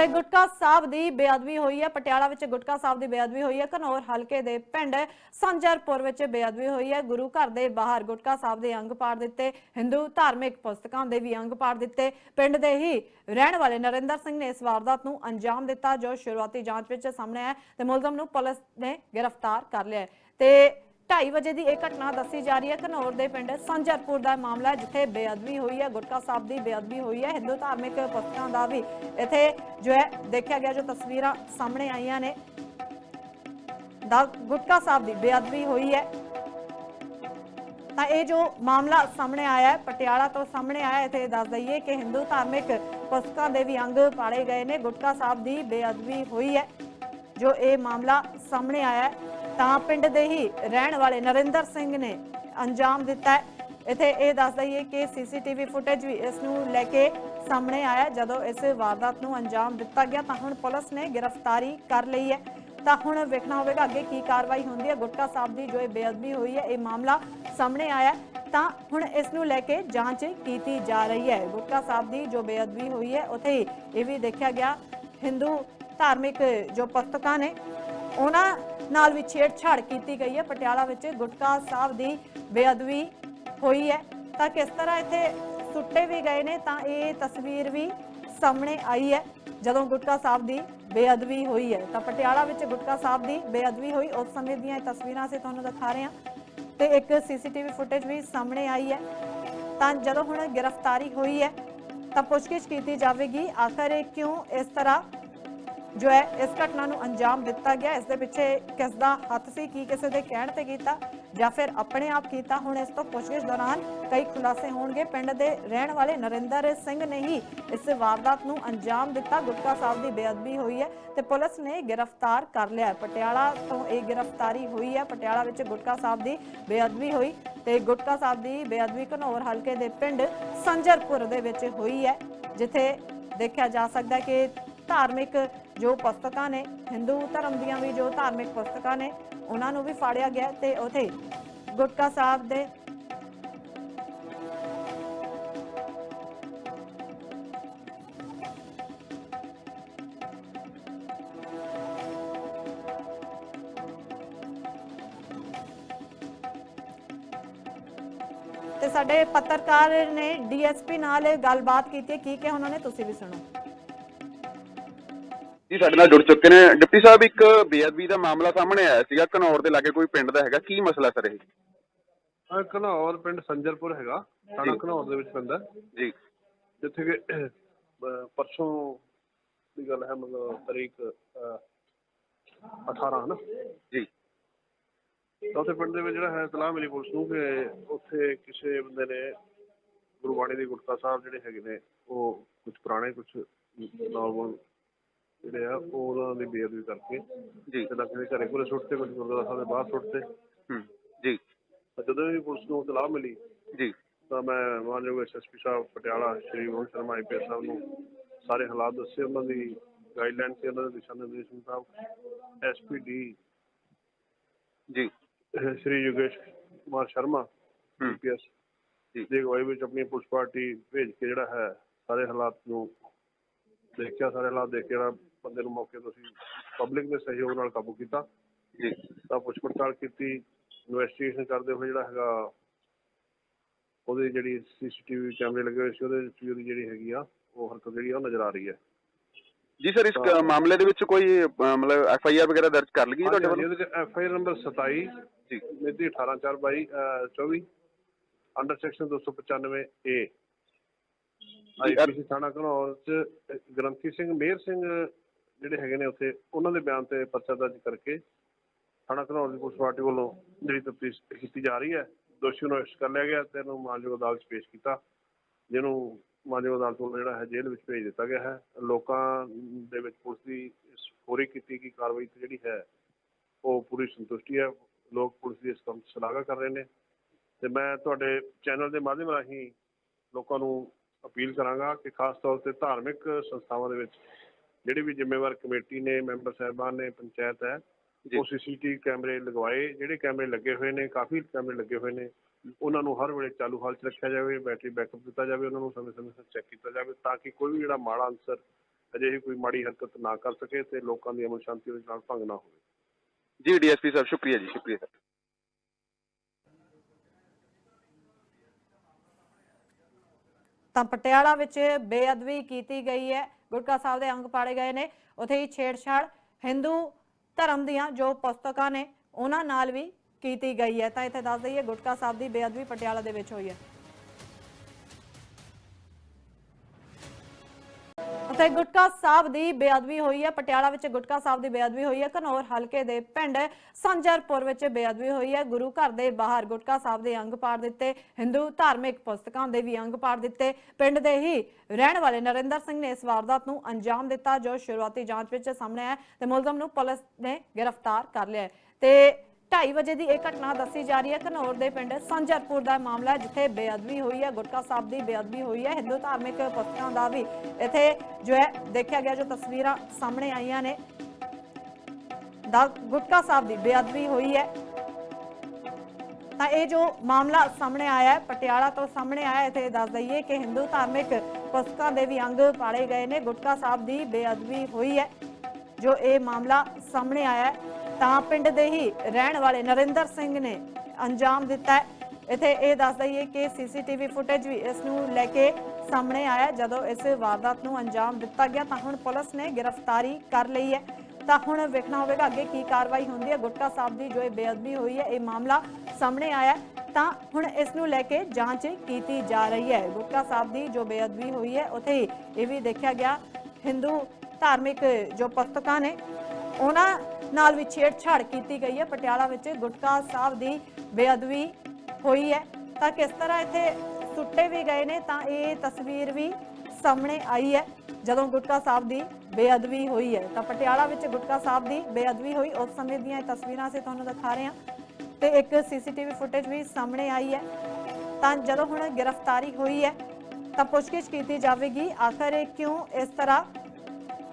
ਅਤੇ ਗੁਟਕਾ ਸਾਹਿਬ ਦੀ ਬੇਅਦਬੀ ਹੋਈ ਹੈ। ਪਟਿਆਲਾ ਵਿੱਚ ਗੁਟਕਾ ਸਾਹਿਬ ਦੀ ਬੇਅਦਬੀ ਹੋਈ ਹੈ। ਘਨੌਰ ਹਲਕੇ ਦੇ ਪਿੰਡ ਸੰਜਰਪੁਰ ਵਿੱਚ ਬੇਅਦਬੀ ਹੋਈ ਹੈ। ਗੁਰੂ ਘਰ ਦੇ ਬਾਹਰ ਗੁਟਕਾ ਸਾਹਿਬ ਦੇ ਅੰਗ ਪਾੜ ਦਿੱਤੇ। ਹਿੰਦੂ ਧਾਰਮਿਕ ਪੁਸਤਕਾਂ ਦੇ ਵੀ ਅੰਗ ਪਾੜ ਦਿੱਤੇ। ਪਿੰਡ ਦੇ ਹੀ ਰਹਿਣ ਵਾਲੇ ਨਰਿੰਦਰ ਸਿੰਘ ਨੇ ਇਸ ਵਾਰਦਾਤ ਨੂੰ ਅੰਜਾਮ ਦਿੱਤਾ, ਜੋ ਸ਼ੁਰੂਆਤੀ ਜਾਂਚ ਵਿੱਚ ਸਾਹਮਣੇ ਆਇਆ ਤੇ ਮੁਲਜ਼ਮ ਨੂੰ ਪੁਲਿਸ ਨੇ ਗ੍ਰਿਫਤਾਰ ਕਰ ਲਿਆ ਤੇ 2:30 ਵਜੇ ਦੀ ਇਹ ਘਟਨਾ ਦੱਸੀ ਜਾ ਰਹੀ ਹੈ। ਘਨੌਰ ਦੇ ਪਿੰਡ ਸੰਜਰਪੁਰ ਦਾ ਮਾਮਲਾ ਜਿੱਥੇ ਬੇਅਦਬੀ ਹੋਈ ਹੈ। ਗੁਟਕਾ ਸਾਹਿਬ ਦੀ ਬੇਅਦਬੀ ਹੋਈ ਹੈ। ਹਿੰਦੂ ਧਾਰਮਿਕ ਪੁਸਤਕਾਂ ਦਾ ਵੀ ਇੱਥੇ ਜੋ ਹੈ, ਦੇਖਿਆ ਗਿਆ, ਜੋ ਤਸਵੀਰਾਂ ਸਾਹਮਣੇ ਆਈਆਂ ਨੇ। ਦਾ ਗੁਟਕਾ ਸਾਹਿਬ ਦੀ ਬੇਅਦਬੀ ਹੋਈ ਹੈ। ਤਾਂ ਇਹ ਜੋ ਮਾਮਲਾ ਸਾਹਮਣੇ ਆਇਆ ਹੈ, ਪਟਿਆਲਾ ਤੋਂ ਸਾਹਮਣੇ ਆਇਆ ਇੱਥੇ ਦੱਸ ਦਈਏ ਕਿ ਹਿੰਦੂ ਧਾਰਮਿਕ ਪੁਸਤਕਾਂ ਦੇ ਵੀ ਅੰਗ ਪਾੜੇ ਗਏ ਨੇ। ਗੁਟਕਾ ਸਾਹਿਬ ਦੀ ਬੇਅਦਬੀ ਹੋਈ ਹੈ, ਜੋ ਇਹ ਮਾਮਲਾ ਸਾਹਮਣੇ ਆਇਆ ਹੈ। ਤਾਂ ਪਿੰਡ ਦੇ ਹੀ ਰਹਿਣ ਵਾਲੇ ਨਰਿੰਦਰ ਸਿੰਘ ਨੇ ਅੰਜਾਮ ਦਿੱਤਾ ਹੈ। ਇਥੇ ਇਹ ਦੱਸ ਦਈਏ ਕਿ ਸੀਸੀਟੀਵੀ ਫੁਟੇਜ ਵੀ ਇਸ ਨੂੰ ਲੈ ਕੇ ਸਾਹਮਣੇ ਆਇਆ। ਜਦੋਂ ਇਸ ਵਾਰਦਾਤ ਨੂੰ ਅੰਜਾਮ ਦਿੱਤਾ ਗਿਆ ਤਾਂ ਹੁਣ ਪੁਲਿਸ ਨੇ ਗ੍ਰਿਫਤਾਰੀ ਕਰ ਲਈ ਹੈ। ਤਾਂ ਹੁਣ ਵੇਖਣਾ ਹੋਵੇਗਾ ਅੱਗੇ ਕੀ ਕਾਰਵਾਈ ਹੁੰਦੀ ਹੈ। ਗੁਟਕਾ ਸਾਹਿਬ ਦੀ ਜੋ ਇਹ ਬੇਅਦਬੀ ਹੋਈ ਹੈ, ਇਹ ਮਾਮਲਾ ਸਾਹਮਣੇ ਆਇਆ ਤਾਂ ਹੁਣ ਇਸ ਨੂੰ ਲੈ ਕੇ ਜਾਂਚ ਕੀਤੀ ਜਾ ਰਹੀ ਹੈ। ਗੁਟਕਾ ਸਾਹਿਬ ਦੀ ਜੋ ਬੇਅਦਬੀ ਹੋਈ ਹੈ, ਉਥੇ ਹੀ ਇਹ ਵੀ ਦੇਖਿਆ ਗਿਆ। ਹਿੰਦੂ ਧਾਰਮਿਕ ਜੋ ਪੁਸਤਕਾਂ ਨੇ ਉਹਨਾਂ ਨਾਲ ਵੀ ਛੇੜਛਾੜ ਕੀਤੀ ਗਈ ਹੈ। ਪਟਿਆਲਾ ਵਿੱਚ ਗੁਟਕਾ ਸਾਹਿਬ ਦੀ ਬੇਅਦਬੀ ਹੋਈ ਹੈ। ਤਾਂ ਕਿਸ ਤਰ੍ਹਾਂ ਇੱਥੇ ਸੁੱਟੇ ਵੀ ਗਏ ਨੇ, ਤਾਂ ਇਹ ਤਸਵੀਰ ਵੀ ਸਾਹਮਣੇ ਆਈ ਹੈ, ਜਦੋਂ ਗੁਟਕਾ ਸਾਹਿਬ ਦੀ ਬੇਅਦਬੀ ਹੋਈ ਹੈ। ਤਾਂ ਪਟਿਆਲਾ ਵਿੱਚ ਗੁਟਕਾ ਸਾਹਿਬ ਦੀ ਬੇਅਦਬੀ ਹੋਈ, ਉਸ ਸਮੇਂ ਦੀਆਂ ਇਹ ਤਸਵੀਰਾਂ ਅਸੀਂ ਤੁਹਾਨੂੰ ਦਿਖਾ ਰਹੇ ਹਾਂ। ਤੇ ਇੱਕ ਸੀਸੀਟੀਵੀ ਫੁਟੇਜ ਵੀ ਸਾਹਮਣੇ ਆਈ ਹੈ। ਤਾਂ ਜਦੋਂ ਹੁਣ ਗ੍ਰਿਫਤਾਰੀ ਹੋਈ ਹੈ, ਤਾਂ ਪੁੱਛਗਿੱਛ ਕੀਤੀ ਜਾਵੇਗੀ, ਆਖਰ ਇਹ ਕਿਉਂ ਇਸ ਤਰ੍ਹਾਂ ਜੋ ਹੈ, ਇਸ ਘਟਨਾ ਨੂੰ ਅੰਜਾਮ ਦਿੱਤਾ ਗਿਆ। ਇਸ ਦੇ ਪਿੱਛੇ ਕਿਸ ਦਾ ਹੱਥ ਸੀ, ਕੀ ਕਿਸੇ ਦੇ ਕਹਿਣ ਤੇ ਕੀਤਾ ਜਾਂ ਫਿਰ ਆਪਣੇ ਆਪ ਕੀਤਾ? ਹੁਣ ਇਸ ਤੋਂ ਪੁੱਛਗਿੱਛ ਦੌਰਾਨ ਕਈ ਖੁਲਾਸੇ ਹੋਣਗੇ। ਪਿੰਡ ਦੇ ਰਹਿਣ ਵਾਲੇ ਨਰਿੰਦਰ ਸਿੰਘ ਨੇ ਹੀ ਇਸ ਵਾਰਦਾਤ ਨੂੰ ਅੰਜਾਮ ਦਿੱਤਾ। ਗੁਟਕਾ ਸਾਹਿਬ ਦੀ ਬੇਅਦਬੀ ਹੋਈ ਹੈ ਤੇ ਪੁਲਿਸ ਨੇ ਗ੍ਰਿਫਤਾਰ ਕਰ ਲਿਆ ਪਟਿਆਲਾ ਤੋਂ ਇਹ ਗ੍ਰਿਫਤਾਰੀ ਹੋਈ ਹੈ। ਪਟਿਆਲਾ ਵਿੱਚ ਗੁਟਕਾ ਸਾਹਿਬ ਦੀ ਬੇਅਦਬੀ ਹੋਈ ਤੇ ਗੁਟਕਾ ਸਾਹਿਬ ਦੀ ਬੇਅਦਬੀ ਘਨੌਰ ਹਲਕੇ ਦੇ ਪਿੰਡ ਸੰਜਰਪੁਰ ਦੇ ਵਿੱਚ ਹੋਈ ਹੈ, ਜਿੱਥੇ ਦੇਖਿਆ ਜਾ ਸਕਦਾ ਕਿ ਧਾਰਮਿਕ ਜੋ ਪੁਸਤਕਾਂ ਨੇ, ਹਿੰਦੂ ਧਰਮ ਦੀਆਂ ਵੀ ਜੋ ਧਾਰਮਿਕ ਪੁਸਤਕਾਂ ਨੇ, ਉਹਨਾਂ ਨੂੰ ਵੀ ਫਾੜਿਆ ਗਿਆ ਤੇ ਉਥੇ ਗੁਟਕਾ ਸਾਹਿਬ ਦੇ ਤੇ ਸਾਡੇ ਪੱਤਰਕਾਰ ਨੇ ਡੀਐਸਪੀ ਨਾਲ ਗੱਲਬਾਤ ਕੀਤੀ ਕੀ ਕਿ ਉਹਨਾਂ ਨੇ? ਤੁਸੀਂ ਵੀ ਸੁਣੋ। ਜੀ ਸਾਡੇ ਨਾਲ ਜੁੜ ਚੁੱਕੇ ਨੇ। ਡਿਪਟੀ ਸਾਹਿਬ ਇੱਕ ਬੇਅਦਬੀ ਦਾ ਮਾਮਲਾ ਸਾਹਮਣੇ ਆਇਆ ਸੀਗਾ। ਘਨੌਰ ਦੇ ਲਾਗੇ ਕੋਈ ਪਿੰਡ ਦਾ ਹੈਗਾ। ਕੀ ਮਸਲਾ ਸਰ ਇਹ? ਆਹ ਘਨੌਰ ਪਿੰਡ ਸੰਜਰਪੁਰ ਹੈਗਾ। ਥਾਣਾ। ਘਨੌਰ ਦੇ ਵਿੱਚ ਪੈਂਦਾ। ਜੀ। ਜਿੱਥੇ ਕਿ ਅਹ, ਪਰਸੋਂ ਦੀ ਗੱਲ ਹੈ ਮਤਲਬ ਤਰੀਕ ਅਹ, 18 ਹਨਾ? ਜੀ। ਤਾਂ ਉੱਥੇ ਪਿੰਡ ਦੇ ਵਿੱਚ ਜਿਹੜਾ ਹੈ ਇਤਲਾਹ ਮਿਲੀ ਪੁਲਿਸ ਨੂੰ ਕਿ ਉੱਥੇ ਕਿਸੇ ਬੰਦੇ ਨੇ ਗੁਰਬਾਣੀ ਦੇ ਗੁਟਕਾ ਸਾਹਿਬ ਜਿਹੜੇ ਹੈਗੇ ਨੇ ਉਹ ਕੁਝ ਪੁਰਾਣੇ ਕੁਝ ਨਾਰਮਲ ਜਿਹੜੇ ਆ ਉਹ ਉਹਨਾਂ ਦੀ ਬੇਅਦਬੀ ਕਰਕੇ ਜੀ। ਕਿਸੇ ਘਰੇ ਕੋਲੇ ਸੁੱਟਤੇ ਕੁਝ ਗੁਰਦੁਆਰਾ ਸਾਹਿਬ ਦੇ ਬਾਹਰ ਹੂੰ ਜੀ। ਤਾਂ ਜਦੋਂ ਵੀ ਪੁਲਿਸ ਨੂੰ ਇਤਲਾਹ ਮਿਲੀ ਜੀ। ਤਾਂ ਮੈਂ ਮਾਨਯੋਗ ਐਸਐਸਪੀ ਸਾਹਿਬ ਪਟਿਆਲਾ ਸ਼੍ਰੀ ਮੋਹਨ ਸ਼ਰਮਾ ਆਈਪੀਐਸ ਸਾਹਿਬ ਨੂੰ ਸਾਰੇ ਹਾਲਾਤ ਦੱਸੇ ਉਹਨਾਂ ਦੀ ਗਾਈਡਲਾਈਨ ਤੇ ਉਹਨਾਂ ਦੇ ਦਿਸ਼ਾ ਨਿਰਦੇਸ਼ ਮੁਤਾਬਕ ਐਸਪੀਡੀ ਜੀ। ਸ਼੍ਰੀ ਯੋਗੇਸ਼ ਕੁਮਾਰ ਸ਼ਰਮਾ ਆਈਪੀਐਸ ਜੀ। ਦੀ ਅਗਵਾਈ ਵਿੱਚ ਆਪਣੀ ਪੁਲਿਸ ਪਾਰਟੀ ਭੇਜ ਕੇ ਜਿਹੜਾ ਹੈ ਸਾਰੇ ਹਾਲਾਤ ਨੂੰ ਦੇਖਿਆ ਸਾਰੇ ਹਾਲਾਤ ਦੇਖ ਕੇ ਜਿਹੜਾ ਬੰਦੇ ਨੂੰ ਮੌਕੇ ਤੋਂ ਅਸੀਂ ਪਬਲਿਕ ਦੇ ਸਹਿਯੋਗ ਨਾਲ ਕਾਬੂ ਕੀਤਾ। ਜੀ। ਤਾਂ ਪੁੱਛ ਪੜਤਾਲ ਕੀਤੀ ਇਨਵੈਸਟੀਗੇਸ਼ਨ ਕਰਦੇ ਹੋਏ ਜਿਹੜਾ ਹੈਗਾ ਉਹਦੀ ਜਿਹੜੀ ਸੀਸੀਟੀਵੀ ਕੈਮਰੇ ਲੱਗੇ ਹੋਏ ਸੀ ਉਹਦੇ ਵਿੱਚ ਵੀ ਉਹਦੀ ਜਿਹੜੀ ਹੈਗੀ ਆ ਉਹ ਹਰਕਤ ਜਿਹੜੀ ਆ ਉਹ ਨਜ਼ਰ ਆ ਰਹੀ ਹੈ। ਜੀ ਸਰ ਇਸ ਮਾਮਲੇ ਦੇ ਵਿੱਚ ਕੋਈ ਮਤਲਬ ਐਫ ਆਈ ਆਰ ਵਗੈਰਾ ਦਰਜ ਕਰ ਲਈ ਤੁਹਾਡੇ ਵੱਲੋਂ? ਇਹਦੇ ਐਫ ਆਈ ਆਰ ਨੰਬਰ 27 ਜੀ। ਮਿਤੀ 18422 24 ਅੰਡਰ ਸੈਕਸ਼ਨ 295 ਏ ਆਈਪੀਸੀ ਥਾਣਾ ਘਨੌਰ ਚ ਗ੍ਰੰਥੀ ਸਿੰਘ ਮੇਹਰ ਸਿੰਘ ਜਿਹੜੇ ਹੈਗੇ ਨੇ ਉੱਥੇ, ਉਹਨਾਂ ਦੇ ਬਿਆਨ ਤੇ ਪਰਚਾ ਦਰਜ ਕਰਕੇ ਥਾਣਾ ਘਨੌਰ ਦੀ ਪੁਲਿਸ ਪਾਰਟੀ ਵੱਲੋਂ ਜਿਹੜੀ ਤਫਤੀਸ਼ ਕੀਤੀ ਜਾ ਰਹੀ ਹੈ, ਦੋਸ਼ੀ ਨੂੰ ਅਰੈਸਟ ਕਰ ਲਿਆ ਗਿਆ ਤੇ ਇਹਨੂੰ ਮਾਨਯੋਗ ਅਦਾਲਤ 'ਚ ਪੇਸ਼ ਕੀਤਾ, ਜਿਹਨੂੰ ਮਾਨਯੋਗ ਅਦਾਲਤ ਵੱਲੋਂ ਜਿਹੜਾ ਹੈ ਜੇਲ੍ਹ ਵਿੱਚ ਭੇਜ ਦਿੱਤਾ ਗਿਆ ਹੈ। ਲੋਕਾਂ ਦੇ ਵਿੱਚ ਪੁਲਿਸ ਦੀ ਇਸ ਕੀਤੀ ਗਈ ਕਾਰਵਾਈ ਤੇ ਜਿਹੜੀ ਹੈ, ਉਹ ਪੂਰੀ ਸੰਤੁਸ਼ਟੀ ਹੈ। ਲੋਕ ਪੁਲਿਸ ਦੀ ਇਸ ਕੰਮ 'ਚ ਸ਼ਲਾਘਾ ਕਰ ਰਹੇ ਨੇ ਤੇ ਮੈਂ ਤੁਹਾਡੇ ਚੈਨਲ ਦੇ ਮਾਧਿਅਮ ਰਾਹੀਂ ਲੋਕਾਂ ਨੂੰ ਅਪੀਲ ਕਰਾਂਗਾ ਕਿ ਖਾਸ ਤੌਰ ਤੇ ਧਾਰਮਿਕ ਸੰਸਥਾਵਾਂ ਦੇ ਵਿੱਚ ਜਿਹੜੀ ਵੀ ਜ਼ਿੰਮੇਵਾਰ ਕਮੇਟੀ ਨੇ ਮੈਂਬਰ ਸਾਹਿਬਾਨ ਨੇ ਪੰਚਾਇਤ ਹੈ। ਉਹ ਸੀਸੀਟੀਵੀ ਕੈਮਰੇ ਲਗਵਾਏ। ਜਿਹੜੇ ਕੈਮਰੇ ਲੱਗੇ ਹੋਏ ਨੇ ਕਾਫੀ ਕੈਮਰੇ ਲੱਗੇ ਹੋਏ ਨੇ। ਉਹਨਾਂ ਨੂੰ ਹਰ ਵੇਲੇ ਚਾਲੂ ਹਾਲ 'ਚ ਰੱਖਿਆ ਜਾਵੇ ਬੈਟਰੀ ਬੈਕਅਪ ਦਿੱਤਾ ਜਾਵੇ ਉਹਨਾਂ ਨੂੰ ਸਮੇਂ-ਸਮੇਂ ਸਿਰ ਚੈੱਕ ਕੀਤਾ ਜਾਵੇ ਤਾਂ ਕਿ ਕੋਈ ਵੀ ਜਿਹੜਾ ਮਾੜਾ ਅਨਸਰ ਅਜਿਹੀ ਕੋਈ ਮਾੜੀ ਹਰਕਤ ਨਾ ਕਰ ਸਕੇ ਤੇ ਲੋਕਾਂ ਦੀ ਅਮਨ ਸ਼ਾਂਤੀ ਦੇ ਨਾਲ ਭੰਗ ਨਾ ਹੋਵੇ। ਜੀ ਡੀਐਸਪੀ ਸਾਹਿਬ ਸ਼ੁਕਰੀਆ ਜੀ ਸ਼ੁਕਰੀਆ। ਤਾਂ ਪਟਿਆਲਾ ਵਿੱਚ ਬੇਅਦਬੀ ਕੀਤੀ ਗਈ ਹੈ। ਗੁਰਕਾ ਸਾਹਿਬ ਦੇ ਅੰਗ ਪਾੜੇ ਗਏ ਨੇ। ਉਥੇ ਹੀ ਛੇੜਛਾੜ ਹਿੰਦੂ ਧਰਮ ਦੀਆਂ ਜੋ ਪੁਸਤਕਾਂ ਨੇ, ਉਹਨਾਂ ਨਾਲ ਵੀ ਕੀਤੀ ਗਈ ਹੈ। ਤਾਂ ਇੱਥੇ ਦੱਸ ਦਈਏ ਗੁਟਕਾ ਸਾਹਿਬ ਦੀ ਬੇਅਦਬੀ ਪਟਿਆਲਾ ਦੇ ਵਿੱਚ ਹੋਈ ਹੈ। ਉੱਥੇ ਗੁਟਕਾ ਸਾਹਿਬ ਦੀ ਬੇਅਦਬੀ ਹੋਈ ਹੈ। ਪਟਿਆਲਾ ਵਿੱਚ ਗੁਟਕਾ ਸਾਹਿਬ ਦੀ ਬੇਅਦਬੀ ਹੋਈ ਹੈ। ਘਨੌਰ ਹਲਕੇ ਦੇ ਪਿੰਡ ਸੰਜਰਪੁਰ ਵਿੱਚ ਬੇਅਦਬੀ ਹੋਈ ਹੈ। ਗੁਰੂ ਘਰ ਦੇ ਬਾਹਰ ਗੁਟਕਾ ਸਾਹਿਬ ਦੇ ਅੰਗ ਪਾੜ ਦਿੱਤੇ। ਹਿੰਦੂ ਧਾਰਮਿਕ ਪੁਸਤਕਾਂ ਦੇ ਵੀ ਅੰਗ ਪਾੜ ਦਿੱਤੇ। ਪਿੰਡ ਦੇ ਹੀ ਰਹਿਣ ਵਾਲੇ ਨਰਿੰਦਰ ਸਿੰਘ ਨੇ ਇਸ ਵਾਰਦਾਤ ਨੂੰ ਅੰਜਾਮ ਦਿੱਤਾ, ਜੋ ਸ਼ੁਰੂਆਤੀ ਜਾਂਚ ਵਿੱਚ ਸਾਹਮਣੇ ਆਇਆ ਤੇ ਮੁਲਜ਼ਮ ਨੂੰ ਪੁਲਿਸ ਨੇ ਗ੍ਰਿਫਤਾਰ ਕਰ ਲਿਆ ਤੇ 2:30 ਵਜੇ ਦੀ ਇਹ ਘਟਨਾ ਦੱਸੀ ਜਾ ਰਹੀ ਹੈ। ਘਨੌਰ ਦੇ ਪਿੰਡ ਸੰਜਰਪੁਰ ਦਾ ਮਾਮਲਾ ਜਿੱਥੇ ਬੇਅਦਬੀ ਹੋਈ ਹੈ। ਗੁਟਕਾ ਸਾਹਿਬ ਦੀ ਬੇਅਦਬੀ ਹੋਈ ਹੈ। ਹਿੰਦੂ ਧਾਰਮਿਕ ਪੁਸਤਕਾਂ ਦਾ ਵੀ ਇੱਥੇ ਜੋ ਹੈ, ਦੇਖਿਆ ਗਿਆ ਜੋ ਤਸਵੀਰਾਂ ਸਾਹਮਣੇ ਆਈਆਂ ਨੇ। ਦਾ ਗੁਟਕਾ ਸਾਹਿਬ ਦੀ ਬੇਅਦਬੀ ਹੋਈ ਹੈ। ਤਾਂ ਇਹ ਜੋ ਮਾਮਲਾ ਸਾਹਮਣੇ ਆਇਆ ਹੈ, ਪਟਿਆਲਾ ਤੋਂ ਸਾਹਮਣੇ ਆਇਆ ਹੈ, ਇੱਥੇ ਦੱਸ ਦਈਏ ਕਿ ਹਿੰਦੂ ਧਾਰਮਿਕ ਪੁਸਤਕਾਂ ਦੇ ਵੀ ਅੰਗ ਪਾੜੇ ਗਏ ਨੇ। ਗੁਟਕਾ ਸਾਹਿਬ ਦੀ ਬੇਅਦਬੀ ਹੋਈ ਹੈ, ਜੋ ਇਹ ਮਾਮਲਾ ਸਾਹਮਣੇ ਆਇਆ ਹੈ। ਤਾਂ ਪਿੰਡ ਦੇ ਹੀ ਰਹਿਣ ਵਾਲੇ ਨਰਿੰਦਰ ਸਿੰਘ ਨੇ ਅੰਜਾਮ ਦਿੱਤਾ ਹੈ। ਇੱਥੇ ਇਹ ਦੱਸ ਦਈਏ ਕਿ ਸੀਸੀਟੀਵੀ ਫੁਟੇਜ ਵੀ ਇਸ ਨੂੰ ਲੈ ਕੇ ਸਾਹਮਣੇ ਆਇਆ ਜਦੋਂ ਇਸ ਵਾਰਦਾਤ ਨੂੰ ਅੰਜਾਮ ਦਿੱਤਾ ਗਿਆ ਤਾਂ ਹੁਣ ਪੁਲਿਸ ਨੇ ਗ੍ਰਿਫਤਾਰੀ ਕਰ ਲਈ ਹੈ। ਤਾਂ ਹੁਣ ਵੇਖਣਾ ਹੋਵੇਗਾ ਅੱਗੇ ਕੀ ਕਾਰਵਾਈ ਹੁੰਦੀ ਹੈ। ਗੁਟਕਾ ਸਾਹਿਬ ਦੀ ਜੋ ਇਹ ਬੇਅਦਬੀ ਹੋਈ ਹੈ, ਇਹ ਮਾਮਲਾ ਸਾਹਮਣੇ ਆਇਆ ਤਾਂ ਹੁਣ ਇਸ ਨੂੰ ਲੈ ਕੇ ਜਾਂਚ ਕੀਤੀ ਜਾ ਰਹੀ ਹੈ। ਗੁਟਕਾ ਸਾਹਿਬ ਦੀ ਜੋ ਬੇਅਦਬੀ ਹੋਈ ਹੈ, ਉਥੇ ਹੀ ਇਹ ਵੀ ਦੇਖਿਆ ਗਿਆ। ਹਿੰਦੂ ਧਾਰਮਿਕ ਜੋ ਪੁਸਤਕਾਂ ਨੇ, ਉਹਨਾਂ ਨਾਲ ਵੀ ਛੇੜਛਾੜ ਕੀਤੀ ਗਈ ਹੈ। ਪਟਿਆਲਾ ਵਿੱਚ ਗੁਟਕਾ ਸਾਹਿਬ ਦੀ ਬੇਅਦਬੀ ਹੋਈ ਹੈ। ਤਾਂ ਕਿਸ ਤਰ੍ਹਾਂ ਇੱਥੇ ਸੁੱਟੇ ਵੀ ਗਏ ਨੇ, ਤਾਂ ਇਹ ਤਸਵੀਰ ਵੀ ਸਾਹਮਣੇ ਆਈ ਹੈ। ਜਦੋਂ ਗੁਟਕਾ ਸਾਹਿਬ ਦੀ ਬੇਅਦਬੀ ਹੋਈ ਹੈ, ਤਾਂ ਪਟਿਆਲਾ ਵਿੱਚ ਗੁਟਕਾ ਸਾਹਿਬ ਦੀ ਬੇਅਦਬੀ ਹੋਈ। ਉਸ ਸਮੇਂ ਦੀਆਂ ਇਹ ਤਸਵੀਰਾਂ ਅਸੀਂ ਤੁਹਾਨੂੰ ਦਿਖਾ ਰਹੇ ਹਾਂ ਤੇ ਇੱਕ ਸੀਸੀਟੀਵੀ ਫੁਟੇਜ ਵੀ ਸਾਹਮਣੇ ਆਈ ਹੈ। ਤਾਂ ਜਦੋਂ ਹੁਣ ਗ੍ਰਿਫਤਾਰੀ ਹੋਈ ਹੈ, ਤਾਂ ਪੁੱਛਗਿੱਛ ਕੀਤੀ ਜਾਵੇਗੀ। ਆਖਰ ਇਹ ਕਿਉਂ ਇਸ ਤਰ੍ਹਾਂ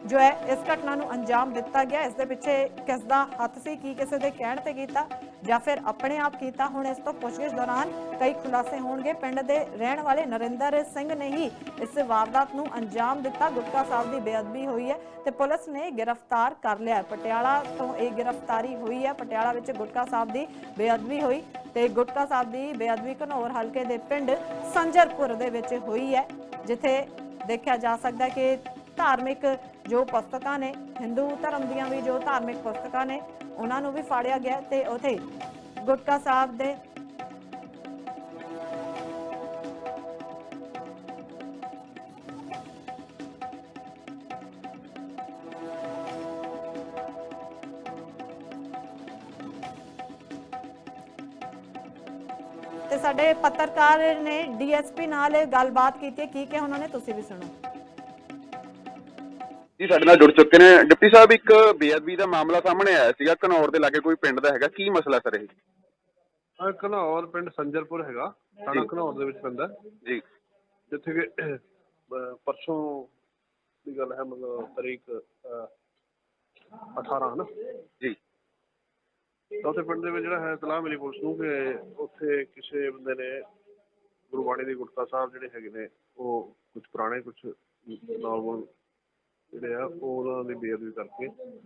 ਜੋ ਹੈ, ਇਸ ਘਟਨਾ ਨੂੰ ਅੰਜਾਮ ਦਿੱਤਾ ਗਿਆ। ਇਸ ਦੇ ਪਿੱਛੇ ਕਿਸ ਦਾ ਹੱਥ ਸੀ, ਕੀ ਕਿਸੇ ਦੇ ਕਹਿਣ ਤੇ ਕੀਤਾ ਜਾਂ ਫਿਰ ਆਪਣੇ ਆਪ ਕੀਤਾ? ਹੁਣ ਇਸ ਤੋਂ ਪੁੱਛਗਿੱਛ ਦੌਰਾਨ ਕਈ ਖੁਲਾਸੇ ਹੋਣਗੇ। ਪਿੰਡ ਦੇ ਰਹਿਣ ਵਾਲੇ ਨਰਿੰਦਰ ਸਿੰਘ ਨੇ ਹੀ ਇਸ ਵਾਰਦਾਤ ਨੂੰ ਅੰਜਾਮ ਦਿੱਤਾ। ਗੁਟਕਾ ਸਾਹਿਬ ਦੀ ਬੇਅਦਬੀ ਹੋਈ ਹੈ ਤੇ ਪੁਲਿਸ ਨੇ ਗ੍ਰਿਫਤਾਰ ਕਰ ਲਿਆ ਪਟਿਆਲਾ ਤੋਂ ਇਹ ਗ੍ਰਿਫਤਾਰੀ ਹੋਈ ਹੈ। ਪਟਿਆਲਾ ਵਿੱਚ ਗੁਟਕਾ ਸਾਹਿਬ ਦੀ ਬੇਅਦਬੀ ਹੋਈ ਤੇ ਗੁਟਕਾ ਸਾਹਿਬ ਦੀ ਬੇਅਦਬੀ ਘਨੌਰ ਹਲਕੇ ਦੇ ਪਿੰਡ ਸੰਜਰਪੁਰ ਦੇ ਵਿੱਚ ਹੋਈ ਹੈ, ਜਿੱਥੇ ਦੇਖਿਆ ਜਾ ਸਕਦਾ ਕਿ ਧਾਰਮਿਕ ਜੋ ਪੁਸਤਕਾਂ ਨੇ, ਹਿੰਦੂ ਧਰਮ ਦੀਆਂ ਵੀ ਜੋ ਧਾਰਮਿਕ ਪੁਸਤਕਾਂ ਨੇ, ਉਹਨਾਂ ਨੂੰ ਵੀ ਫਾੜਿਆ ਗਿਆ ਤੇ ਉਥੇ ਗੁਟਕਾ ਸਾਹਿਬ ਦੇ ਤੇ ਸਾਡੇ ਪੱਤਰਕਾਰ ਨੇ ਡੀਐਸਪੀ ਨਾਲ ਗੱਲਬਾਤ ਕੀਤੀ ਹੈ। ਕੀ ਕਿ ਉਹਨਾਂ ਨੇ? ਤੁਸੀਂ ਵੀ ਸੁਣੋ। ਜੀ ਸਾਡੇ ਨਾਲ ਜੁੜ ਚੁੱਕੇ ਨੇ। ਡਿਪਟੀ ਸਾਹਿਬ ਇੱਕ ਬੇਅਦਬੀ ਦਾ ਮਾਮਲਾ ਸਾਹਮਣੇ ਆਇਆ ਸੀਗਾ। ਘਨੌਰ ਦੇ ਲਾਗੇ ਕੋਈ ਪਿੰਡ ਦਾ ਹੈਗਾ। ਕੀ ਮਸਲਾ ਸਰ ਇਹ? ਆਹ ਘਨੌਰ ਪਿੰਡ ਸੰਜਰਪੁਰ ਹੈਗਾ। ਥਾਣਾ। ਘਨੌਰ ਦੇ ਵਿੱਚ ਪੈਂਦਾ। ਜੀ। ਜਿੱਥੇ ਕਿ ਪਰਸੋਂ ਦੀ ਗੱਲ ਹੈ ਮਤਲਬ ਤਰੀਕ ਅਹ, 18 ਹਨਾ? ਜੀ। ਤਾਂ ਉੱਥੇ ਪਿੰਡ ਦੇ ਵਿੱਚ ਜਿਹੜਾ ਹੈ ਇਤਲਾਹ ਮਿਲੀ ਪੁਲਿਸ ਨੂੰ ਕਿ ਉੱਥੇ ਕਿਸੇ ਬੰਦੇ ਨੇ ਗੁਰਬਾਣੀ ਦੇ ਗੁਟਕਾ ਸਾਹਿਬ ਜਿਹੜੇ ਹੈਗੇ ਨੇ ਉਹ ਕੁਝ ਪੁਰਾਣੇ ਕੁਝ ਨਾਰਮਲ ਜਿਹੜੇ ਆ ਉਹਨਾਂ ਦੀ ਬੇਅਦਬੀ ਕਰਕੇ